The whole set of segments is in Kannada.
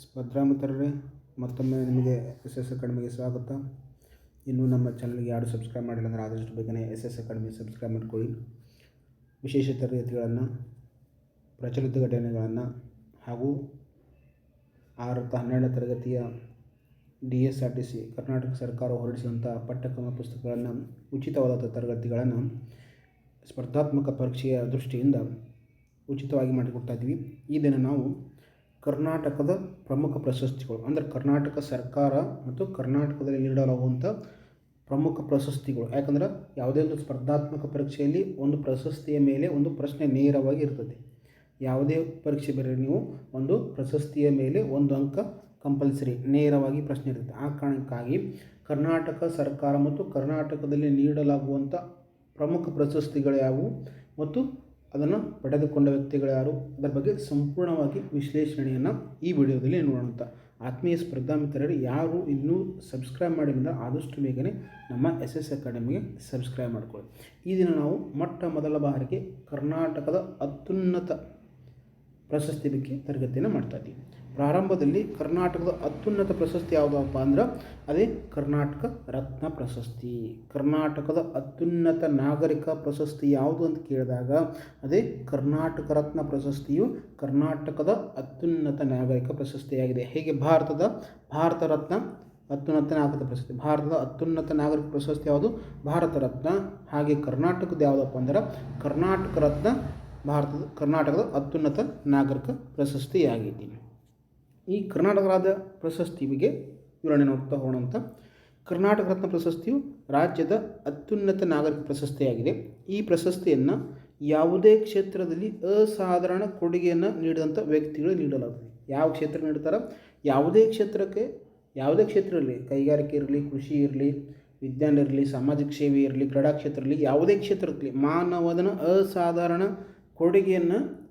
ಸ್ಪರ್ಧಾ ಮಿತ್ರರೇ ಮತ್ತೊಮ್ಮೆ ನಿಮಗೆ ಎಸ್ ಎಸ್ ಅಕಾಡೆಮಿಗೆ ಸ್ವಾಗತ. ಇನ್ನೂ ನಮ್ಮ ಚಾನಲ್ಗೆ ಯಾರು ಸಬ್ಸ್ಕ್ರೈಬ್ ಮಾಡಿಲ್ಲ ಅಂದರೆ ಆದಷ್ಟು ಬೇಗನೆ ಎಸ್ ಎಸ್ ಅಕಾಡೆಮಿ ಸಬ್ಸ್ಕ್ರೈಬ್ ಮಾಡ್ಕೊಳ್ಳಿ. ವಿಶೇಷ ತರಗತಿಗಳನ್ನು, ಪ್ರಚಲಿತ ಘಟನೆಗಳನ್ನು ಹಾಗೂ ಆರರಿಂದ ಹನ್ನೆರಡನೇ ತರಗತಿಯ D S R T C Karnataka ಸರ್ಕಾರ ಹೊರಡಿಸಿದಂಥ ಪಠ್ಯಕ್ರಮ ಪುಸ್ತಕಗಳನ್ನು, ಉಚಿತವಾದ ತರಗತಿಗಳನ್ನು ಸ್ಪರ್ಧಾತ್ಮಕ ಪರೀಕ್ಷೆಯ ದೃಷ್ಟಿಯಿಂದ ಉಚಿತವಾಗಿ ಮಾಡಿಕೊಡ್ತಾ ಇದ್ದೀವಿ. ಈ ದಿನ ನಾವು ಕರ್ನಾಟಕದ ಪ್ರಮುಖ ಪ್ರಶಸ್ತಿಗಳು, ಅಂದರೆ ಕರ್ನಾಟಕ ಸರ್ಕಾರ ಮತ್ತು ಕರ್ನಾಟಕದಲ್ಲಿ ನೀಡಲಾಗುವಂಥ ಪ್ರಮುಖ ಪ್ರಶಸ್ತಿಗಳು. ಯಾಕಂದ್ರೆ ಯಾವುದೇ ಒಂದು ಸ್ಪರ್ಧಾತ್ಮಕ ಪರೀಕ್ಷೆಯಲ್ಲಿ ಒಂದು ಪ್ರಶಸ್ತಿಯ ಮೇಲೆ ಒಂದು ಪ್ರಶ್ನೆ ನೇರವಾಗಿ ಇರ್ತದೆ. ಯಾವುದೇ ಪರೀಕ್ಷೆ ಬೇರೆ ನೀವು ಒಂದು ಪ್ರಶಸ್ತಿಯ ಮೇಲೆ ಒಂದು ಅಂಕ ಕಂಪಲ್ಸರಿ ನೇರವಾಗಿ ಪ್ರಶ್ನೆ ಇರುತ್ತೆ ಆ ಕಾರಣಕ್ಕಾಗಿ ಕರ್ನಾಟಕ ಸರ್ಕಾರ ಮತ್ತು ಕರ್ನಾಟಕದಲ್ಲಿ ನೀಡಲಾಗುವಂಥ ಪ್ರಮುಖ ಪ್ರಶಸ್ತಿಗಳು ಯಾವುವು? ಮತ್ತು ಅದನ್ನು ಪಡೆದುಕೊಂಡ ವ್ಯಕ್ತಿಗಳು ಯಾರು? ಅದರ ಬಗ್ಗೆ ಸಂಪೂರ್ಣವಾಗಿ ವಿಶ್ಲೇಷಣೆಯನ್ನು ಈ ವಿಡಿಯೋದಲ್ಲಿ ನೋಡೋಣ ಆತ್ಮೀಯ ಸ್ಪರ್ಧಾ ಮಿತ್ರರು, ಯಾರು ಇನ್ನೂ ಸಬ್ಸ್ಕ್ರೈಬ್ ಮಾಡಿಲ್ಲ ಆದಷ್ಟು ಬೇಗನೆ ನಮ್ಮ ಎಸ್ ಎಸ್ ಅಕಾಡೆಮಿಗೆ ಸಬ್ಸ್ಕ್ರೈಬ್ ಮಾಡಿಕೊಳ್ಳಿ. ಈ ದಿನ ನಾವು ಮೊಟ್ಟ ಮೊದಲ ಬಾರಿಗೆ ಕರ್ನಾಟಕದ ಅತ್ಯುನ್ನತ ಪ್ರಶಸ್ತಿ ಬಗ್ಗೆ ತರಗತಿಯನ್ನು ಮಾಡ್ತಾ ಇದ್ದೀವಿ. ಪ್ರಾರಂಭದಲ್ಲಿ ಕರ್ನಾಟಕದ ಅತ್ಯುನ್ನತ ಪ್ರಶಸ್ತಿ ಯಾವುದಪ್ಪ ಅಂದ್ರೆ ಅದೇ ಕರ್ನಾಟಕ ರತ್ನ ಪ್ರಶಸ್ತಿ. ಕರ್ನಾಟಕದ ಅತ್ಯುನ್ನತ ನಾಗರಿಕ ಪ್ರಶಸ್ತಿ ಯಾವುದು ಅಂತ ಕೇಳಿದಾಗ ಅದೇ ಕರ್ನಾಟಕ ರತ್ನ ಪ್ರಶಸ್ತಿಯು ಕರ್ನಾಟಕದ ಅತ್ಯುನ್ನತ ನಾಗರಿಕ ಪ್ರಶಸ್ತಿಯಾಗಿದೆ. ಹೇಗೆ ಭಾರತದ? ಭಾರತ ರತ್ನ ಅತ್ಯುನ್ನತ ನಾಗರಿಕ ಪ್ರಶಸ್ತಿ. ಭಾರತದ ಅತ್ಯುನ್ನತ ನಾಗರಿಕ ಪ್ರಶಸ್ತಿ ಯಾವುದು? ಭಾರತ ರತ್ನ. ಹಾಗೆ ಕರ್ನಾಟಕದ ಯಾವುದಪ್ಪ ಅಂದ್ರೆ ಕರ್ನಾಟಕ ರತ್ನ ಭಾರತದ ಕರ್ನಾಟಕದ ಅತ್ಯುನ್ನತ ನಾಗರಿಕ ಪ್ರಶಸ್ತಿಯಾಗಿದೆ. ಈ ಕರ್ನಾಟಕ ರಾಜ್ಯ ಪ್ರಶಸ್ತಿ ಬಗ್ಗೆ ವಿವರಣೆ ನೋಡ್ತಾ ಹೋಗೋಣ ಅಂತ. ಕರ್ನಾಟಕ ರತ್ನ ಪ್ರಶಸ್ತಿಯು ರಾಜ್ಯದ ಅತ್ಯುನ್ನತ ನಾಗರಿಕ ಪ್ರಶಸ್ತಿಯಾಗಿದೆ. ಈ ಪ್ರಶಸ್ತಿಯನ್ನು ಯಾವುದೇ ಕ್ಷೇತ್ರದಲ್ಲಿ ಅಸಾಧಾರಣ ಕೊಡುಗೆಯನ್ನು ನೀಡಿದಂಥ ವ್ಯಕ್ತಿಗಳು ನೀಡಲಾಗುತ್ತದೆ. ಯಾವ ಕ್ಷೇತ್ರ ನೀಡ್ತಾರೆ? ಯಾವುದೇ ಕ್ಷೇತ್ರಕ್ಕೆ, ಯಾವುದೇ ಕ್ಷೇತ್ರ ಇರಲಿ ಕೈಗಾರಿಕೆ ಇರಲಿ, ಕೃಷಿ ಇರಲಿ, ವಿಜ್ಞಾನ ಇರಲಿ ಸಾಮಾಜಿಕ ಸೇವೆ ಇರಲಿ, ಕ್ರೀಡಾ ಕ್ಷೇತ್ರ ಇರಲಿ, ಯಾವುದೇ ಕ್ಷೇತ್ರದಲ್ಲಿ ಮಾನವದನ ಅಸಾಧಾರಣ ಕೊಡುಗೆಯನ್ನು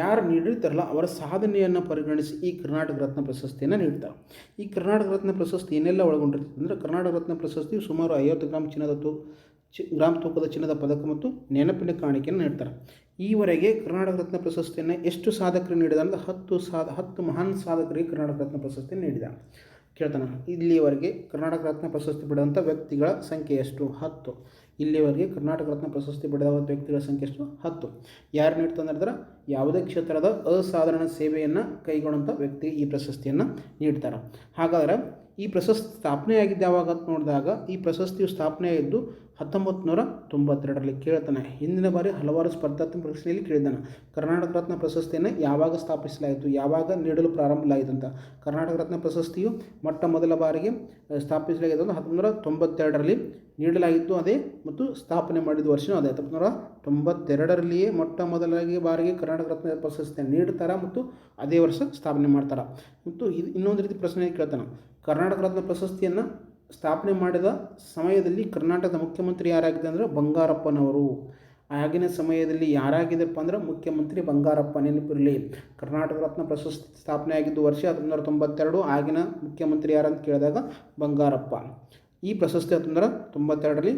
ಯಾರು ನೀಡಿರ್ತಾರಲ್ಲ, ಅವರ ಸಾಧನೆಯನ್ನು ಪರಿಗಣಿಸಿ ಈ ಕರ್ನಾಟಕ ರತ್ನ ಪ್ರಶಸ್ತಿಯನ್ನು ನೀಡ್ತಾರೆ. ಈ ಕರ್ನಾಟಕ ರತ್ನ ಪ್ರಶಸ್ತಿ ಏನೆಲ್ಲ ಒಳಗೊಂಡಿರ್ತದೆ ಅಂದರೆ, ಕರ್ನಾಟಕ ರತ್ನ ಪ್ರಶಸ್ತಿ ಸುಮಾರು ಐವತ್ತು ಗ್ರಾಮ್ ಚಿನ್ನದ ತೂ, ಚಿ ಗ್ರಾಮ್ ತೂಕದ ಚಿನ್ನದ ಪದಕ ಮತ್ತು ನೆನಪಿನ ಕಾಣಿಕೆಯನ್ನು ನೀಡ್ತಾರೆ. ಈವರೆಗೆ ಕರ್ನಾಟಕ ರತ್ನ ಪ್ರಶಸ್ತಿಯನ್ನು ಎಷ್ಟು ಸಾಧಕರು ನೀಡಿದ ಅಂದರೆ, ಹತ್ತು ಸಾಧ, ಹತ್ತು ಮಹಾನ್ ಸಾಧಕರಿಗೆ ಕರ್ನಾಟಕ ರತ್ನ ಪ್ರಶಸ್ತಿಯನ್ನು ನೀಡಿದ ಕೇಳ್ತಾನೆ ಇಲ್ಲಿಯವರೆಗೆ ಕರ್ನಾಟಕ ರತ್ನ ಪ್ರಶಸ್ತಿ ಪಡೆದಂಥ ವ್ಯಕ್ತಿಗಳ ಸಂಖ್ಯೆ ಎಷ್ಟು? ಹತ್ತು. ಇಲ್ಲಿವರೆಗೆ ಕರ್ನಾಟಕ ರತ್ನ ಪ್ರಶಸ್ತಿ ಪಡೆದ ವ್ಯಕ್ತಿಗಳ ಸಂಖ್ಯೆ ಎಷ್ಟು? ಹತ್ತು. ಯಾರು ನೀಡ್ತಾರೆ ಯಾವುದೇ ಕ್ಷೇತ್ರದ ಅಸಾಧಾರಣ ಸೇವೆಯನ್ನು ಕೈಗೊಂಡಂಥ ವ್ಯಕ್ತಿ ಈ ಪ್ರಶಸ್ತಿಯನ್ನು ನೀಡ್ತಾರೆ. ಹಾಗಾದರೆ ಈ ಪ್ರಶಸ್ತಿ ಸ್ಥಾಪನೆಯಾಗಿದ್ದು ಯಾವಾಗ ನೋಡಿದಾಗ ಈ ಪ್ರಶಸ್ತಿಯು ಸ್ಥಾಪನೆಯಾಗಿದ್ದು ಹತ್ತೊಂಬತ್ತು ನೂರ ತೊಂಬತ್ತೆರಡರಲ್ಲಿ ಕೇಳ್ತಾನೆ. ಹಿಂದಿನ ಬಾರಿ ಹಲವಾರು ಸ್ಪರ್ಧಾತ್ಮಕ ಪರೀಕ್ಷೆಯಲ್ಲಿ ಕೇಳಿದ್ದಾನೆ. ಕರ್ನಾಟಕ ರತ್ನ ಪ್ರಶಸ್ತಿಯನ್ನು ಯಾವಾಗ ಸ್ಥಾಪಿಸಲಾಯಿತು? ಯಾವಾಗ ನೀಡಲು ಪ್ರಾರಂಭಲಾಯಿತು ಅಂತ ಕರ್ನಾಟಕ ರತ್ನ ಪ್ರಶಸ್ತಿಯು ಮೊಟ್ಟ ಮೊದಲ ಬಾರಿಗೆ ಸ್ಥಾಪಿಸಲಾಗಿದೆ ಅಂದರೆ ಹತ್ತೊಂಬತ್ತು ನೂರ ತೊಂಬತ್ತೆರಡರಲ್ಲಿ ನೀಡಲಾಗಿತ್ತು ಅದೇ ಮತ್ತು ಸ್ಥಾಪನೆ ಮಾಡಿದ ವರ್ಷವೂ ಅದೇ. ಹತ್ತೊಂಬತ್ತು ನೂರ ತೊಂಬತ್ತೆರಡರಲ್ಲಿಯೇ ಮೊಟ್ಟ ಮೊದಲಾಗಿ ಬಾರಿಗೆ ಕರ್ನಾಟಕ ರತ್ನ ಪ್ರಶಸ್ತಿಯನ್ನು ನೀಡ್ತಾರೆ ಮತ್ತು ಅದೇ ವರ್ಷ ಸ್ಥಾಪನೆ ಮಾಡ್ತಾರೆ? ಮತ್ತು ಇನ್ನೊಂದು ರೀತಿ ಪ್ರಶ್ನೆ ಕೇಳ್ತಾನೆ. ಕರ್ನಾಟಕ ರತ್ನ ಪ್ರಶಸ್ತಿಯನ್ನು ಸ್ಥಾಪನೆ ಮಾಡಿದ ಸಮಯದಲ್ಲಿ ಕರ್ನಾಟಕದ ಮುಖ್ಯಮಂತ್ರಿ ಯಾರಾಗಿದೆ ಅಂದರೆ ಬಂಗಾರಪ್ಪನವರು. ಆಗಿನ ಸಮಯದಲ್ಲಿ ಯಾರಾಗಿದ್ದಪ್ಪ ಅಂದ್ರೆ ಮುಖ್ಯಮಂತ್ರಿ ಬಂಗಾರಪ್ಪ ನೆನಪಿರಲಿ. ಕರ್ನಾಟಕ ರತ್ನ ಪ್ರಶಸ್ತಿ ಸ್ಥಾಪನೆ ಆಗಿದ್ದು ವರ್ಷ ಹತ್ತೊಂಬತ್ತು ತೊಂಬತ್ತೆರಡು, ಆಗಿನ ಮುಖ್ಯಮಂತ್ರಿ ಯಾರಂತ ಕೇಳಿದಾಗ ಬಂಗಾರಪ್ಪ. ಈ ಪ್ರಶಸ್ತಿ ಹತ್ತೊಂಬತ್ತು ತೊಂಬತ್ತೆರಡರಲ್ಲಿ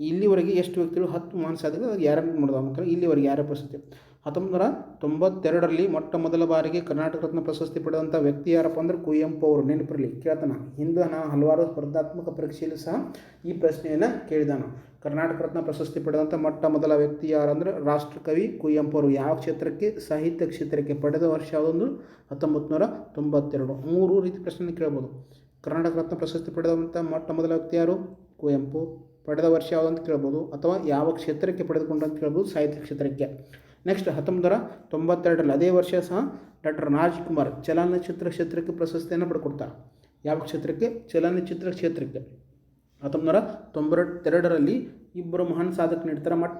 ಇಲ್ಲಿವರೆಗೆ ಎಷ್ಟು ವ್ಯಕ್ತಿಗಳು ಹತ್ತು ಮಹಾನ್ ಆದರೆ ಅದಕ್ಕೆ ಯಾರನ್ನು ನೋಡಿದ ಇಲ್ಲಿವರೆಗೆ ಯಾರ ಪ್ರಶಸ್ತಿ. ಹತ್ತೊಂಬತ್ತು ನೂರ ತೊಂಬತ್ತೆರಡರಲ್ಲಿ ಮೊಟ್ಟ ಮೊದಲ ಬಾರಿಗೆ ಕರ್ನಾಟಕ ರತ್ನ ಪ್ರಶಸ್ತಿ ಪಡೆದಂಥ ವ್ಯಕ್ತಿ ಯಾರಪ್ಪ ಅಂದ್ರೆ ಕುವೆಂಪು ಅವರು ನೆನಪಿರಲಿ. ಕೇಳ್ತಾನ. ಹಿಂದೆ ನಾ ಹಲವಾರು ಸ್ಪರ್ಧಾತ್ಮಕ ಪರೀಕ್ಷೆಯಲ್ಲಿ ಸಹ ಈ ಪ್ರಶ್ನೆಯನ್ನು ಕೇಳಿದಾನ. ಕರ್ನಾಟಕ ರತ್ನ ಪ್ರಶಸ್ತಿ ಪಡೆದಂಥ ಮೊಟ್ಟ ಮೊದಲ ವ್ಯಕ್ತಿ ಯಾರಂದರೆ ರಾಷ್ಟ್ರಕವಿ ಕುವೆಂಪು ಅವರು. ಯಾವ ಕ್ಷೇತ್ರಕ್ಕೆ? ಸಾಹಿತ್ಯ ಕ್ಷೇತ್ರಕ್ಕೆ. ಪಡೆದ ವರ್ಷ ಯಾವುದೊಂದು ಹತ್ತೊಂಬತ್ತು ನೂರ ತೊಂಬತ್ತೆರಡು ಮೂರು ರೀತಿ ಪ್ರಶ್ನೆ ಕೇಳ್ಬೋದು. ಕರ್ನಾಟಕ ರತ್ನ ಪ್ರಶಸ್ತಿ ಪಡೆದಂಥ ಮೊಟ್ಟ ಮೊದಲ ವ್ಯಕ್ತಿ ಯಾರು? ಕುವೆಂಪು. ಪಡೆದ ವರ್ಷ ಯಾವುದು ಅಂತ ಕೇಳ್ಬೋದು. ಅಥವಾ ಯಾವ ಕ್ಷೇತ್ರಕ್ಕೆ ಪಡೆದುಕೊಂಡು ಅಂತ ಕೇಳ್ಬೋದು? ಸಾಹಿತ್ಯ ಕ್ಷೇತ್ರಕ್ಕೆ. ನೆಕ್ಸ್ಟ್ ಹತ್ತೊಂಬತ್ತರ, ತೊಂಬತ್ತೆರಡರಲ್ಲಿ ಅದೇ ವರ್ಷ ಸಹ ಡಾಕ್ಟರ್ ರಾಜ್ಕುಮಾರ್ ಚಲನಚಿತ್ರ ಕ್ಷೇತ್ರಕ್ಕೆ ಪ್ರಶಸ್ತಿಯನ್ನು ಪಡ್ಕೊಡ್ತಾರೆ. ಯಾವ ಕ್ಷೇತ್ರಕ್ಕೆ? ಚಲನಚಿತ್ರ ಕ್ಷೇತ್ರಕ್ಕೆ. ಹತ್ತೊಂಬತ್ತು ನೂರ ತೊಂಬತ್ತೆರಡರಲ್ಲಿ ಇಬ್ಬರು ಮಹಾನ್ ಸಾಧಕ ನೀಡ್ತಾರೆ ಮಟ್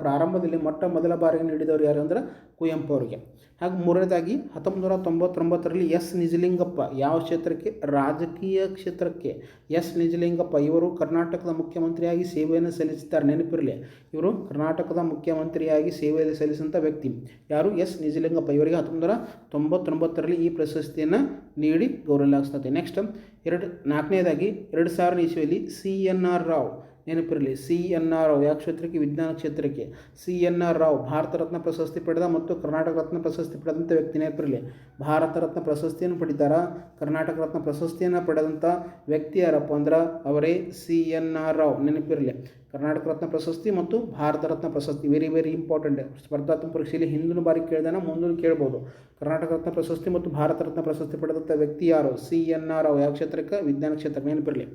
ಪ್ರಾರಂಭದಲ್ಲಿ ಮೊಟ್ಟ ಮೊದಲ ಬಾರಿಗೆ ನೀಡಿದವರು ಯಾರು ಅಂದ್ರೆ ಕುವೆಂಪು ಅವರಿಗೆ. ಹಾಗೂ ಮೂರನೇದಾಗಿ ಹತ್ತೊಂಬತ್ತು ನೂರ ತೊಂಬತ್ತೊಂಬತ್ತರಲ್ಲಿ ಎಸ್ ನಿಜಲಿಂಗಪ್ಪ, ಯಾವ ಕ್ಷೇತ್ರಕ್ಕೆ? ರಾಜಕೀಯ ಕ್ಷೇತ್ರಕ್ಕೆ. ಎಸ್ ನಿಜಲಿಂಗಪ್ಪ, ಇವರು ಕರ್ನಾಟಕದ ಮುಖ್ಯಮಂತ್ರಿಯಾಗಿ ಸೇವೆಯನ್ನು ಸಲ್ಲಿಸುತ್ತಾರೆ ನೆನಪಿರಲಿ, ಇವರು ಕರ್ನಾಟಕದ ಮುಖ್ಯಮಂತ್ರಿಯಾಗಿ ಸೇವೆಯಲ್ಲಿ ಸಲ್ಲಿಸಿದಂಥ ವ್ಯಕ್ತಿ. ಯಾರು? ಎಸ್ ನಿಜಲಿಂಗಪ್ಪ. ಇವರಿಗೆ ಹತ್ತೊಂಬತ್ತು ನೂರ ತೊಂಬತ್ತೊಂಬತ್ತರಲ್ಲಿ ಈ ಪ್ರಶಸ್ತಿಯನ್ನು ನೀಡಿ ಗೌರವಿಸಲಾಗ್ತದೆ ನೆಕ್ಸ್ಟ್, ಎರಡು, ನಾಲ್ಕನೇದಾಗಿ, ಎರಡು ಸಾವಿರ ಇಸ್ವಿಯಲ್ಲಿ ಸಿ ಎನ್ ಆರ್ ರಾವ್ ನೆನಪಿರಲಿ, ಸಿ ಎನ್ ಆರ್ ರಾವ್ ಯಾವ ಕ್ಷೇತ್ರಕ್ಕೆ? ವಿಜ್ಞಾನ ಕ್ಷೇತ್ರಕ್ಕೆ. C N R Rao Bharat Ratna ಪ್ರಶಸ್ತಿ ಪಡೆದ ಮತ್ತು ಕರ್ನಾಟಕ ರತ್ನ ಪ್ರಶಸ್ತಿ ಪಡೆದಂಥ ವ್ಯಕ್ತಿ ನೆನಪಿರಲಿ. ಭಾರತ ರತ್ನ ಪ್ರಶಸ್ತಿಯನ್ನು ಪಡಿತಾರ ಕರ್ನಾಟಕ ರತ್ನ ಪ್ರಶಸ್ತಿಯನ್ನು ಪಡೆದಂಥ ವ್ಯಕ್ತಿ ಯಾರಪ್ಪ ಅಂದ್ರೆ ಅವರೇ ಸಿ ಎನ್ ಆರ್ ರಾವ್. ನೆನಪಿರಲಿ, ಕರ್ನಾಟಕ ರತ್ನ ಪ್ರಶಸ್ತಿ ಮತ್ತು ಭಾರತ ರತ್ನ ಪ್ರಶಸ್ತಿ. ವೆರಿ ವೆರಿ ಇಂಪಾರ್ಟೆಂಟ್ ಸ್ಪರ್ಧಾತ್ಮಕ ಪರೀಕ್ಷೆಯಲ್ಲಿ ಹಿಂದಿನ ಬಾರಿ ಕೇಳಿದಾನ, ಮುಂದಿನ ಕೇಳ್ಬೋದು. ಕರ್ನಾಟಕ ರತ್ನ ಪ್ರಶಸ್ತಿ ಮತ್ತು ಭಾರತ ರತ್ನ ಪ್ರಶಸ್ತಿ ಪಡೆದಂಥ ವ್ಯಕ್ತಿ ಯಾರು? C N R Rao. ಯಾವ ಕ್ಷೇತ್ರಕ್ಕೆ? ವಿಜ್ಞಾನ ಕ್ಷೇತ್ರ ನೆನಪಿರಲಿ.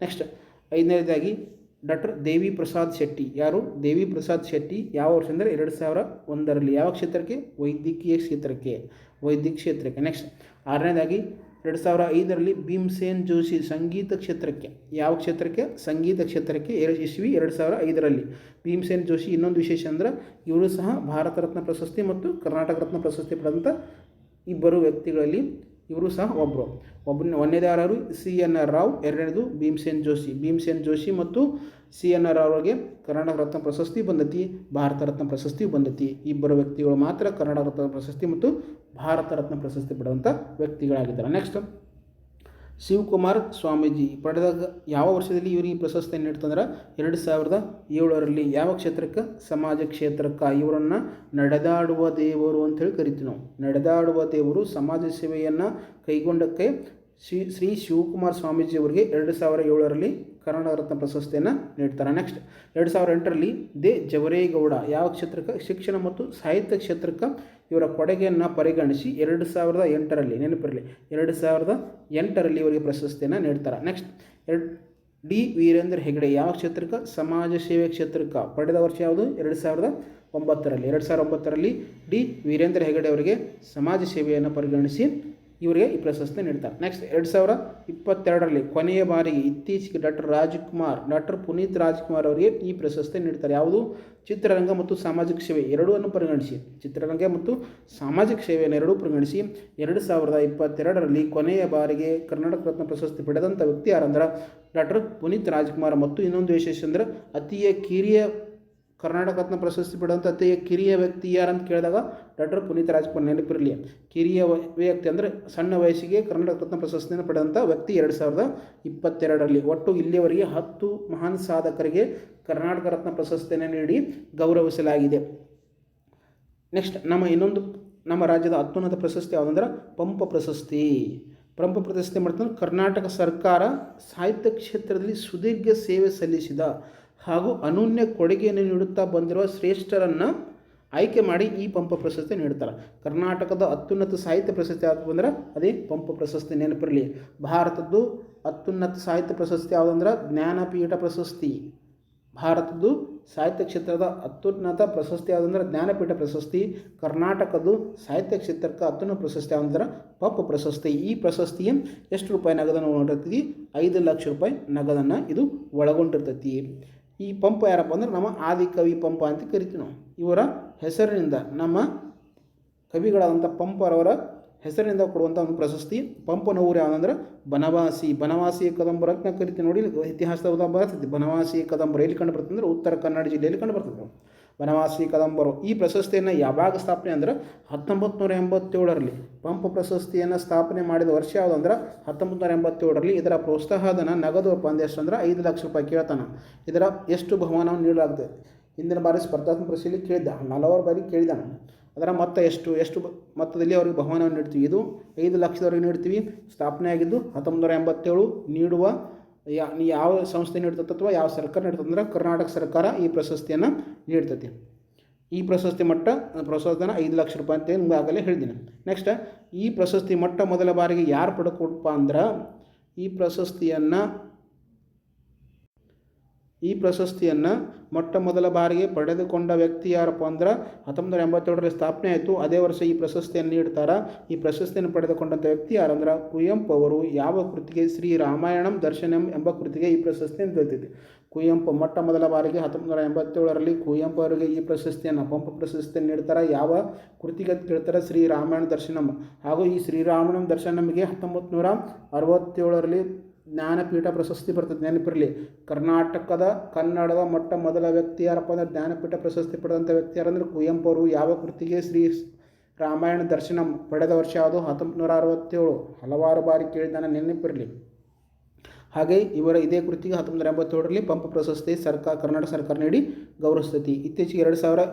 ನೆಕ್ಸ್ಟ್ ಐದನೇದಾಗಿ ಡಾಕ್ಟರ್ ದೇವಿ ಪ್ರಸಾದ್ ಶೆಟ್ಟಿ. ಯಾರು? ದೇವಿ ಪ್ರಸಾದ್ ಶೆಟ್ಟಿ. ಯಾವ ವರ್ಷ ಅಂದರೆ ಎರಡು ಸಾವಿರ ಒಂದರಲ್ಲಿ. ಯಾವ ಕ್ಷೇತ್ರಕ್ಕೆ? ವೈದ್ಯಕೀಯ ಕ್ಷೇತ್ರಕ್ಕೆ. ವೈದ್ಯಕೀಯ ಕ್ಷೇತ್ರಕ್ಕೆ. ನೆಕ್ಸ್ಟ್ ಆರನೇದಾಗಿ, ಎರಡು ಸಾವಿರ ಐದರಲ್ಲಿ ಭೀಮ್ಸೇನ್ ಜೋಶಿ ಸಂಗೀತ ಕ್ಷೇತ್ರಕ್ಕೆ. ಯಾವ ಕ್ಷೇತ್ರಕ್ಕೆ? ಸಂಗೀತ ಕ್ಷೇತ್ರಕ್ಕೆ. ಎರಡು ಇಸ್ವಿ ಎರಡು ಸಾವಿರ ಐದರಲ್ಲಿ. ಭೀಮ್ಸೇನ್ ಜೋಶಿ ಇನ್ನೊಂದು ವಿಶೇಷ ಅಂದ್ರೆ ಇವರು ಸಹ ಭಾರತ ರತ್ನ ಪ್ರಶಸ್ತಿ ಮತ್ತು ಕರ್ನಾಟಕ ರತ್ನ ಪ್ರಶಸ್ತಿ ಪಡೆದಂಥ ಇಬ್ಬರು ವ್ಯಕ್ತಿಗಳಲ್ಲಿ ಇವರು ಸಹ ಒಬ್ಬರು ಒಬ್ಬರನ್ನ ಒಂದನೇದಾರರು ಸಿ ಎನ್ ಆರ್ ರಾವ್, ಎರಡನೇದು ಭೀಮ್ಸೇನ್ ಜೋಶಿ. ಭೀಮ್ಸೇನ್ ಜೋಶಿ ಮತ್ತು ಸಿ ಎನ್ ಆರ್ ಅವರಿಗೆ ಕರ್ನಾಟಕ ರತ್ನ ಪ್ರಶಸ್ತಿ ಬಂದತಿ, ಭಾರತ ರತ್ನ ಪ್ರಶಸ್ತಿ ಬಂದತಿ. ಇಬ್ಬರು ವ್ಯಕ್ತಿಗಳು ಮಾತ್ರ ಕರ್ನಾಟಕ ರತ್ನ ಪ್ರಶಸ್ತಿ ಮತ್ತು ಭಾರತ ರತ್ನ ಪ್ರಶಸ್ತಿ ಪಡೆದಂಥ ವ್ಯಕ್ತಿಗಳಾಗಿದ್ದಾರೆ. ನೆಕ್ಸ್ಟ್ ಶಿವಕುಮಾರ್ ಸ್ವಾಮೀಜಿ ಪಡೆದಾಗ ಯಾವ ವರ್ಷದಲ್ಲಿ ಇವರಿಗೆ ಪ್ರಶಸ್ತಿಯನ್ನು ನೀಡ್ತಂದ್ರೆ? ಎರಡು ಸಾವಿರದ ಏಳರಲ್ಲಿ ಯಾವ ಕ್ಷೇತ್ರಕ್ಕೆ? ಸಮಾಜ ಕ್ಷೇತ್ರಕ್ಕೆ. ಇವರನ್ನು ನಡೆದಾಡುವ ದೇವರು ಅಂತೇಳಿ ಕರಿತೀವಿ ನಾವು. ನಡೆದಾಡುವ ದೇವರು ಸಮಾಜ ಸೇವೆಯನ್ನು ಕೈಗೊಂಡಕ್ಕೆ ಶ್ರೀ ಶ್ರೀ ಶಿವಕುಮಾರ್ ಸ್ವಾಮೀಜಿ ಅವರಿಗೆ ಎರಡು ಸಾವಿರ ಏಳರಲ್ಲಿ ಕರ್ನಾಟಕ ರತ್ನ ಪ್ರಶಸ್ತಿಯನ್ನು ನೀಡ್ತಾರೆ. ನೆಕ್ಸ್ಟ್ ಎರಡು ಸಾವಿರ ಎಂಟರಲ್ಲಿ ದೇ ಜವರೇಗೌಡ ಯಾವ ಕ್ಷೇತ್ರಕ್ಕೆ? ಶಿಕ್ಷಣ ಮತ್ತು ಸಾಹಿತ್ಯ ಕ್ಷೇತ್ರಕ್ಕೆ ಇವರ ಕೊಡುಗೆಯನ್ನು ಪರಿಗಣಿಸಿ ಎರಡು ಸಾವಿರದ ಎಂಟರಲ್ಲಿ, ನೆನಪಿರಲಿ, ಎರಡು ಸಾವಿರದ ಎಂಟರಲ್ಲಿ ಇವರಿಗೆ ಪ್ರಶಸ್ತಿಯನ್ನು ನೀಡ್ತಾರೆ. ನೆಕ್ಸ್ಟ್ ಎರಡು, ಡಿ ವೀರೇಂದ್ರ ಹೆಗಡೆ ಯಾವ ಕ್ಷೇತ್ರಕ್ಕೆ? ಸಮಾಜ ಸೇವೆ ಕ್ಷೇತ್ರಕ್ಕೆ. ಪಡೆದ ವರ್ಷ ಯಾವುದು? ಎರಡು ಸಾವಿರದ ಒಂಬತ್ತರಲ್ಲಿ. ಎರಡು ಸಾವಿರದ ಒಂಬತ್ತರಲ್ಲಿ ಡಿ ವೀರೇಂದ್ರ ಹೆಗಡೆ ಅವರಿಗೆ ಸಮಾಜ ಸೇವೆಯನ್ನು ಪರಿಗಣಿಸಿ ಇವರಿಗೆ ಈ ಪ್ರಶಸ್ತಿ ನೀಡ್ತಾರೆ. ನೆಕ್ಸ್ಟ್ ಎರಡು ಸಾವಿರ ಇಪ್ಪತ್ತೆರಡರಲ್ಲಿ ಕೊನೆಯ ಬಾರಿಗೆ ಇತ್ತೀಚೆಗೆ ಡಾಕ್ಟರ್ ರಾಜ್ಕುಮಾರ್, ಡಾಕ್ಟರ್ ಪುನೀತ್ ರಾಜ್ಕುಮಾರ್ ಅವರಿಗೆ ಈ ಪ್ರಶಸ್ತಿ ನೀಡ್ತಾರೆ. ಯಾವುದು? ಚಿತ್ರರಂಗ ಮತ್ತು ಸಾಮಾಜಿಕ ಸೇವೆ ಎರಡೂ ಪರಿಗಣಿಸಿ. ಚಿತ್ರರಂಗ ಮತ್ತು ಸಾಮಾಜಿಕ ಸೇವೆಯನ್ನು ಎರಡೂ ಪರಿಗಣಿಸಿ. ಎರಡು ಸಾವಿರದ ಇಪ್ಪತ್ತೆರಡರಲ್ಲಿ ಕೊನೆಯ ಬಾರಿಗೆ ಕರ್ನಾಟಕ ರತ್ನ ಪ್ರಶಸ್ತಿ ಪಡೆದಂಥ ವ್ಯಕ್ತಿ ಯಾರಂದ್ರೆ ಡಾಕ್ಟರ್ ಪುನೀತ್ ರಾಜ್ಕುಮಾರ್ ಮತ್ತು ಇನ್ನೊಂದು ವಿಶೇಷ ಅಂದರೆ ಅತಿಯ ಕಿರಿಯ ಕರ್ನಾಟಕ ರತ್ನ ಪ್ರಶಸ್ತಿ ಪಡೆದಂಥ ಅತಿ ಕಿರಿಯ ವ್ಯಕ್ತಿ ಅಂತ ಕೇಳಿದಾಗ ಡಾಕ್ಟರ್ ಪುನೀತ್ ರಾಜ್ಕುಮಾರ್ ನೆನಪಿರಲಿ ಕಿರಿಯ ವ್ಯಕ್ತಿ ಅಂದರೆ ಸಣ್ಣ ವಯಸ್ಸಿಗೆ ಕರ್ನಾಟಕ ರತ್ನ ಪ್ರಶಸ್ತಿಯನ್ನು ಪಡೆದಂಥ ವ್ಯಕ್ತಿ ಎರಡು ಸಾವಿರದ ಇಪ್ಪತ್ತೆರಡರಲ್ಲಿ. ಒಟ್ಟು ಇಲ್ಲಿಯವರೆಗೆ ಹತ್ತು ಮಹಾನ್ ಸಾಧಕರಿಗೆ ಕರ್ನಾಟಕ ರತ್ನ ಪ್ರಶಸ್ತಿಯನ್ನು ನೀಡಿ ಗೌರವಿಸಲಾಗಿದೆ. ನೆಕ್ಸ್ಟ್ ನಮ್ಮ ಇನ್ನೊಂದು, ನಮ್ಮ ರಾಜ್ಯದ ಅತ್ಯುನ್ನತ ಪ್ರಶಸ್ತಿ ಯಾವುದಂದ್ರೆ ಪಂಪ ಪ್ರಶಸ್ತಿ. ಪಂಪ ಪ್ರಶಸ್ತಿ ಮಾಡ್ತಂದ್ರೆ ಕರ್ನಾಟಕ ಸರ್ಕಾರ ಸಾಹಿತ್ಯ ಕ್ಷೇತ್ರದಲ್ಲಿ ಸುದೀರ್ಘ ಸೇವೆ ಸಲ್ಲಿಸಿದ ಹಾಗೂ ಅನೂನ್ಯ ಕೊಡುಗೆಯನ್ನು ನೀಡುತ್ತಾ ಬಂದಿರುವ ಶ್ರೇಷ್ಠರನ್ನು ಆಯ್ಕೆ ಮಾಡಿ ಈ ಪಂಪ ಪ್ರಶಸ್ತಿ ನೀಡ್ತಾರೆ ಕರ್ನಾಟಕದ ಅತ್ಯುನ್ನತ ಸಾಹಿತ್ಯ ಪ್ರಶಸ್ತಿ ಯಾವುದು ಅಂದ್ರೆ ಅದೇ ಪಂಪ ಪ್ರಶಸ್ತಿ ನೆನಪಿರಲಿ. ಭಾರತದ್ದು ಅತ್ಯುನ್ನತ ಸಾಹಿತ್ಯ ಪ್ರಶಸ್ತಿ ಯಾವುದಂದ್ರೆ ಜ್ಞಾನಪೀಠ ಪ್ರಶಸ್ತಿ. ಭಾರತದ್ದು ಸಾಹಿತ್ಯ ಕ್ಷೇತ್ರದ ಅತ್ಯುನ್ನತ ಪ್ರಶಸ್ತಿ ಯಾವುದಂದ್ರೆ ಜ್ಞಾನಪೀಠ ಪ್ರಶಸ್ತಿ. ಕರ್ನಾಟಕದ್ದು ಸಾಹಿತ್ಯ ಕ್ಷೇತ್ರಕ್ಕೆ ಅತ್ಯುನ್ನತ ಪ್ರಶಸ್ತಿ ಯಾವುದಂದ್ರೆ ಪಂಪ ಪ್ರಶಸ್ತಿ. ಈ ಪ್ರಶಸ್ತಿ ಎಷ್ಟು ರೂಪಾಯಿ ನಗದನ್ನು ಒಳಗೊಂಡಿರ್ತೈತಿ? ಐದು ಲಕ್ಷ ರೂಪಾಯಿ ನಗದನ್ನು ಇದು ಒಳಗೊಂಡಿರ್ತೈತಿ. ಈ ಪಂಪ ಯಾರಪ್ಪ ಅಂದ್ರೆ ನಮ್ಮ ಆದಿಕವಿ ಪಂಪ ಅಂತ ಕರಿತೀವಿ ನಾವು. ಇವರ ಹೆಸರಿನಿಂದ ನಮ್ಮ ಕವಿಗಳಾದಂಥ ಪಂಪರವರ ಹೆಸರಿನಿಂದ ಕೊಡುವಂಥ ಒಂದು ಪ್ರಶಸ್ತಿ. ಪಂಪನ ಊರು ಯಾವುದಂದ್ರೆ ಬನವಾಸಿ. ಬನವಾಸಿ ಕದಂಬರ ಅಂತ ನಾವು ಕರಿತೀವಿ ನೋಡಿ ಇತಿಹಾಸದ ಬರ್ತೈತಿ. ಬನವಾಸಿ ಕದಂಬರ ಎಲ್ಲಿ ಕಂಡು ಬರ್ತದೆ ಅಂದ್ರೆ ಉತ್ತರ ಕನ್ನಡ ಜಿಲ್ಲೆಯಲ್ಲಿ ಕಂಡು ಬರ್ತದೆ ಬನವಾಸಿ ಕದಂಬರು. ಈ ಪ್ರಶಸ್ತಿಯನ್ನು ಯಾವಾಗ ಸ್ಥಾಪನೆ ಅಂದರೆ ಹತ್ತೊಂಬತ್ತು ನೂರ ಎಂಬತ್ತೇಳರಲ್ಲಿ ಪಂಪ ಪ್ರಶಸ್ತಿಯನ್ನು ಸ್ಥಾಪನೆ ಮಾಡಿದ ವರ್ಷ ಯಾವುದಂದ್ರೆ ಹತ್ತೊಂಬತ್ತು ನೂರ ಎಂಬತ್ತೇಳರಲ್ಲಿ ಇದರ ಪ್ರೋತ್ಸಾಹಧನ ನಗದು ಒಪ್ಪಂದ ಎಷ್ಟು ಅಂದ್ರೆ ಐದು ಲಕ್ಷ ರೂಪಾಯಿ ಕೇಳ್ತಾನೆ. ಇದರ ಎಷ್ಟು ಬಹುಮಾನವನ್ನು ನೀಡಲಾಗ್ತದೆ? ಹಿಂದಿನ ಬಾರಿ ಸ್ಪರ್ಧಾತ್ಮಕ ಪರೀಕ್ಷೆಯಲ್ಲಿ ಕೇಳಿದ್ದ. ಹಲವಾರು ಬಾರಿ ಕೇಳಿದಾನೆ. ಅದರ ಮೊತ್ತ ಎಷ್ಟು? ಎಷ್ಟು ಮೊತ್ತದಲ್ಲಿ ಅವರಿಗೆ ಬಹುಮಾನವನ್ನು ನೀಡ್ತೀವಿ? ಇದು ಐದು ಲಕ್ಷದವರೆಗೆ ನೀಡ್ತೀವಿ. ಸ್ಥಾಪನೆ ಆಗಿದ್ದು ಹತ್ತೊಂಬತ್ತು ನೂರ ಎಂಬತ್ತೇಳು ನೀಡುವ ಯಾ ಯಾವ ಸಂಸ್ಥೆ ನೀಡ್ತದೆ ಅಥವಾ ಯಾವ ಸರ್ಕಾರ ನೀಡ್ತದೆ ಅಂದ್ರೆ ಕರ್ನಾಟಕ ಸರ್ಕಾರ ಈ ಪ್ರಶಸ್ತಿಯನ್ನು ನೀಡ್ತೈತಿ. ಈ ಪ್ರಶಸ್ತಿ ಮಟ್ಟ ಪ್ರಶಸ್ತಿನ ಐದು ಲಕ್ಷ ರೂಪಾಯಿ ಅಂತ ನಿಮ್ಗೆ ಆಗಲೇ ಹೇಳಿದ್ದೀನಿ ನೆಕ್ಸ್ಟ್ ಈ ಪ್ರಶಸ್ತಿ ಮಟ್ಟ ಮೊದಲ ಬಾರಿಗೆ ಯಾರು ಪಡ್ಕೊಡಪ್ಪ ಅಂದ್ರೆ ಈ ಪ್ರಶಸ್ತಿಯನ್ನು ಈ ಪ್ರಶಸ್ತಿಯನ್ನು ಮೊಟ್ಟ ಮೊದಲ ಬಾರಿಗೆ ಪಡೆದುಕೊಂಡ ವ್ಯಕ್ತಿ ಯಾರಪ್ಪ ಅಂದ್ರೆ ಹತ್ತೊಂಬತ್ತು ನೂರ ಎಂಬತ್ತೇಳರಲ್ಲಿ ಸ್ಥಾಪನೆ ಆಯಿತು. ಅದೇ ವರ್ಷ ಈ ಪ್ರಶಸ್ತಿಯನ್ನು ನೀಡ್ತಾರೆ. ಈ ಪ್ರಶಸ್ತಿಯನ್ನು ಪಡೆದುಕೊಂಡಂಥ ವ್ಯಕ್ತಿ ಯಾರಂದ್ರೆ ಕುವೆಂಪು ಅವರು. ಯಾವ ಕೃತಿಗೆ ಶ್ರೀ ರಾಮಾಯಣಂ ದರ್ಶನಂ ಎಂಬ ಕೃತಿಗೆ ಈ ಪ್ರಶಸ್ತಿಯನ್ನು ದೊರೆತಿದೆ. ಕುವೆಂಪು ಮೊಟ್ಟ ಮೊದಲ ಬಾರಿಗೆ ಹತ್ತೊಂಬತ್ತು ನೂರ ಎಂಬತ್ತೇಳರಲ್ಲಿ ಕುವೆಂಪು ಅವರಿಗೆ ಈ ಪ್ರಶಸ್ತಿಯನ್ನು, ಪಂಪ ಪ್ರಶಸ್ತಿಯನ್ನು ನೀಡ್ತಾರೆ. ಯಾವ ಕೃತಿಗೆ ಕೇಳ್ತಾರೆ? ಶ್ರೀ ರಾಮಾಯಣ ದರ್ಶನಂ. ಹಾಗೂ ಈ ಶ್ರೀರಾಮಾಯಣ ದರ್ಶನಂಗೆ ಹತ್ತೊಂಬತ್ತು ನೂರ ಅರವತ್ತೇಳರಲ್ಲಿ ಜ್ಞಾನಪೀಠ ಪ್ರಶಸ್ತಿ ಬರ್ತದೆ ನೆನಪಿರಲಿ. ಕರ್ನಾಟಕದ ಕನ್ನಡದ ಮೊಟ್ಟ ಮೊದಲ ವ್ಯಕ್ತಿ ಯಾರಪ್ಪ ಅಂದ್ರೆ ಜ್ಞಾನಪೀಠ ಪ್ರಶಸ್ತಿ ಪಡೆದಂಥ ವ್ಯಕ್ತಿ ಯಾರಂದ್ರೆ ಕುವೆಂಪು ಅವರು ಯಾವ ಕೃತಿಗೆ ಶ್ರೀ ರಾಮಾಯಣ ದರ್ಶನಂ ಪಡೆದ ವರ್ಷ ಯಾವುದು ಹತ್ತೊಂಬತ್ತು ನೂರ ಅರವತ್ತೇಳು. ಹಲವಾರು ಬಾರಿ ಕೇಳಿದ್ದಾನೆ, ನೆನಪಿರಲಿ. ಹಾಗೆ ಇವರ ಇದೇ ಕೃತಿಗೆ ಹತ್ತೊಂಬತ್ತು ನೂರ ಎಂಬತ್ತೇಳರಲ್ಲಿ ಪಂಪ ಪ್ರಶಸ್ತಿ ಸರ್ಕಾರ, ಕರ್ನಾಟಕ ಸರ್ಕಾರ ನೀಡಿ ಗೌರವಿಸ್ತೈತಿ ಇತ್ತೀಚೆಗೆ ಎರಡು ಸಾವಿರ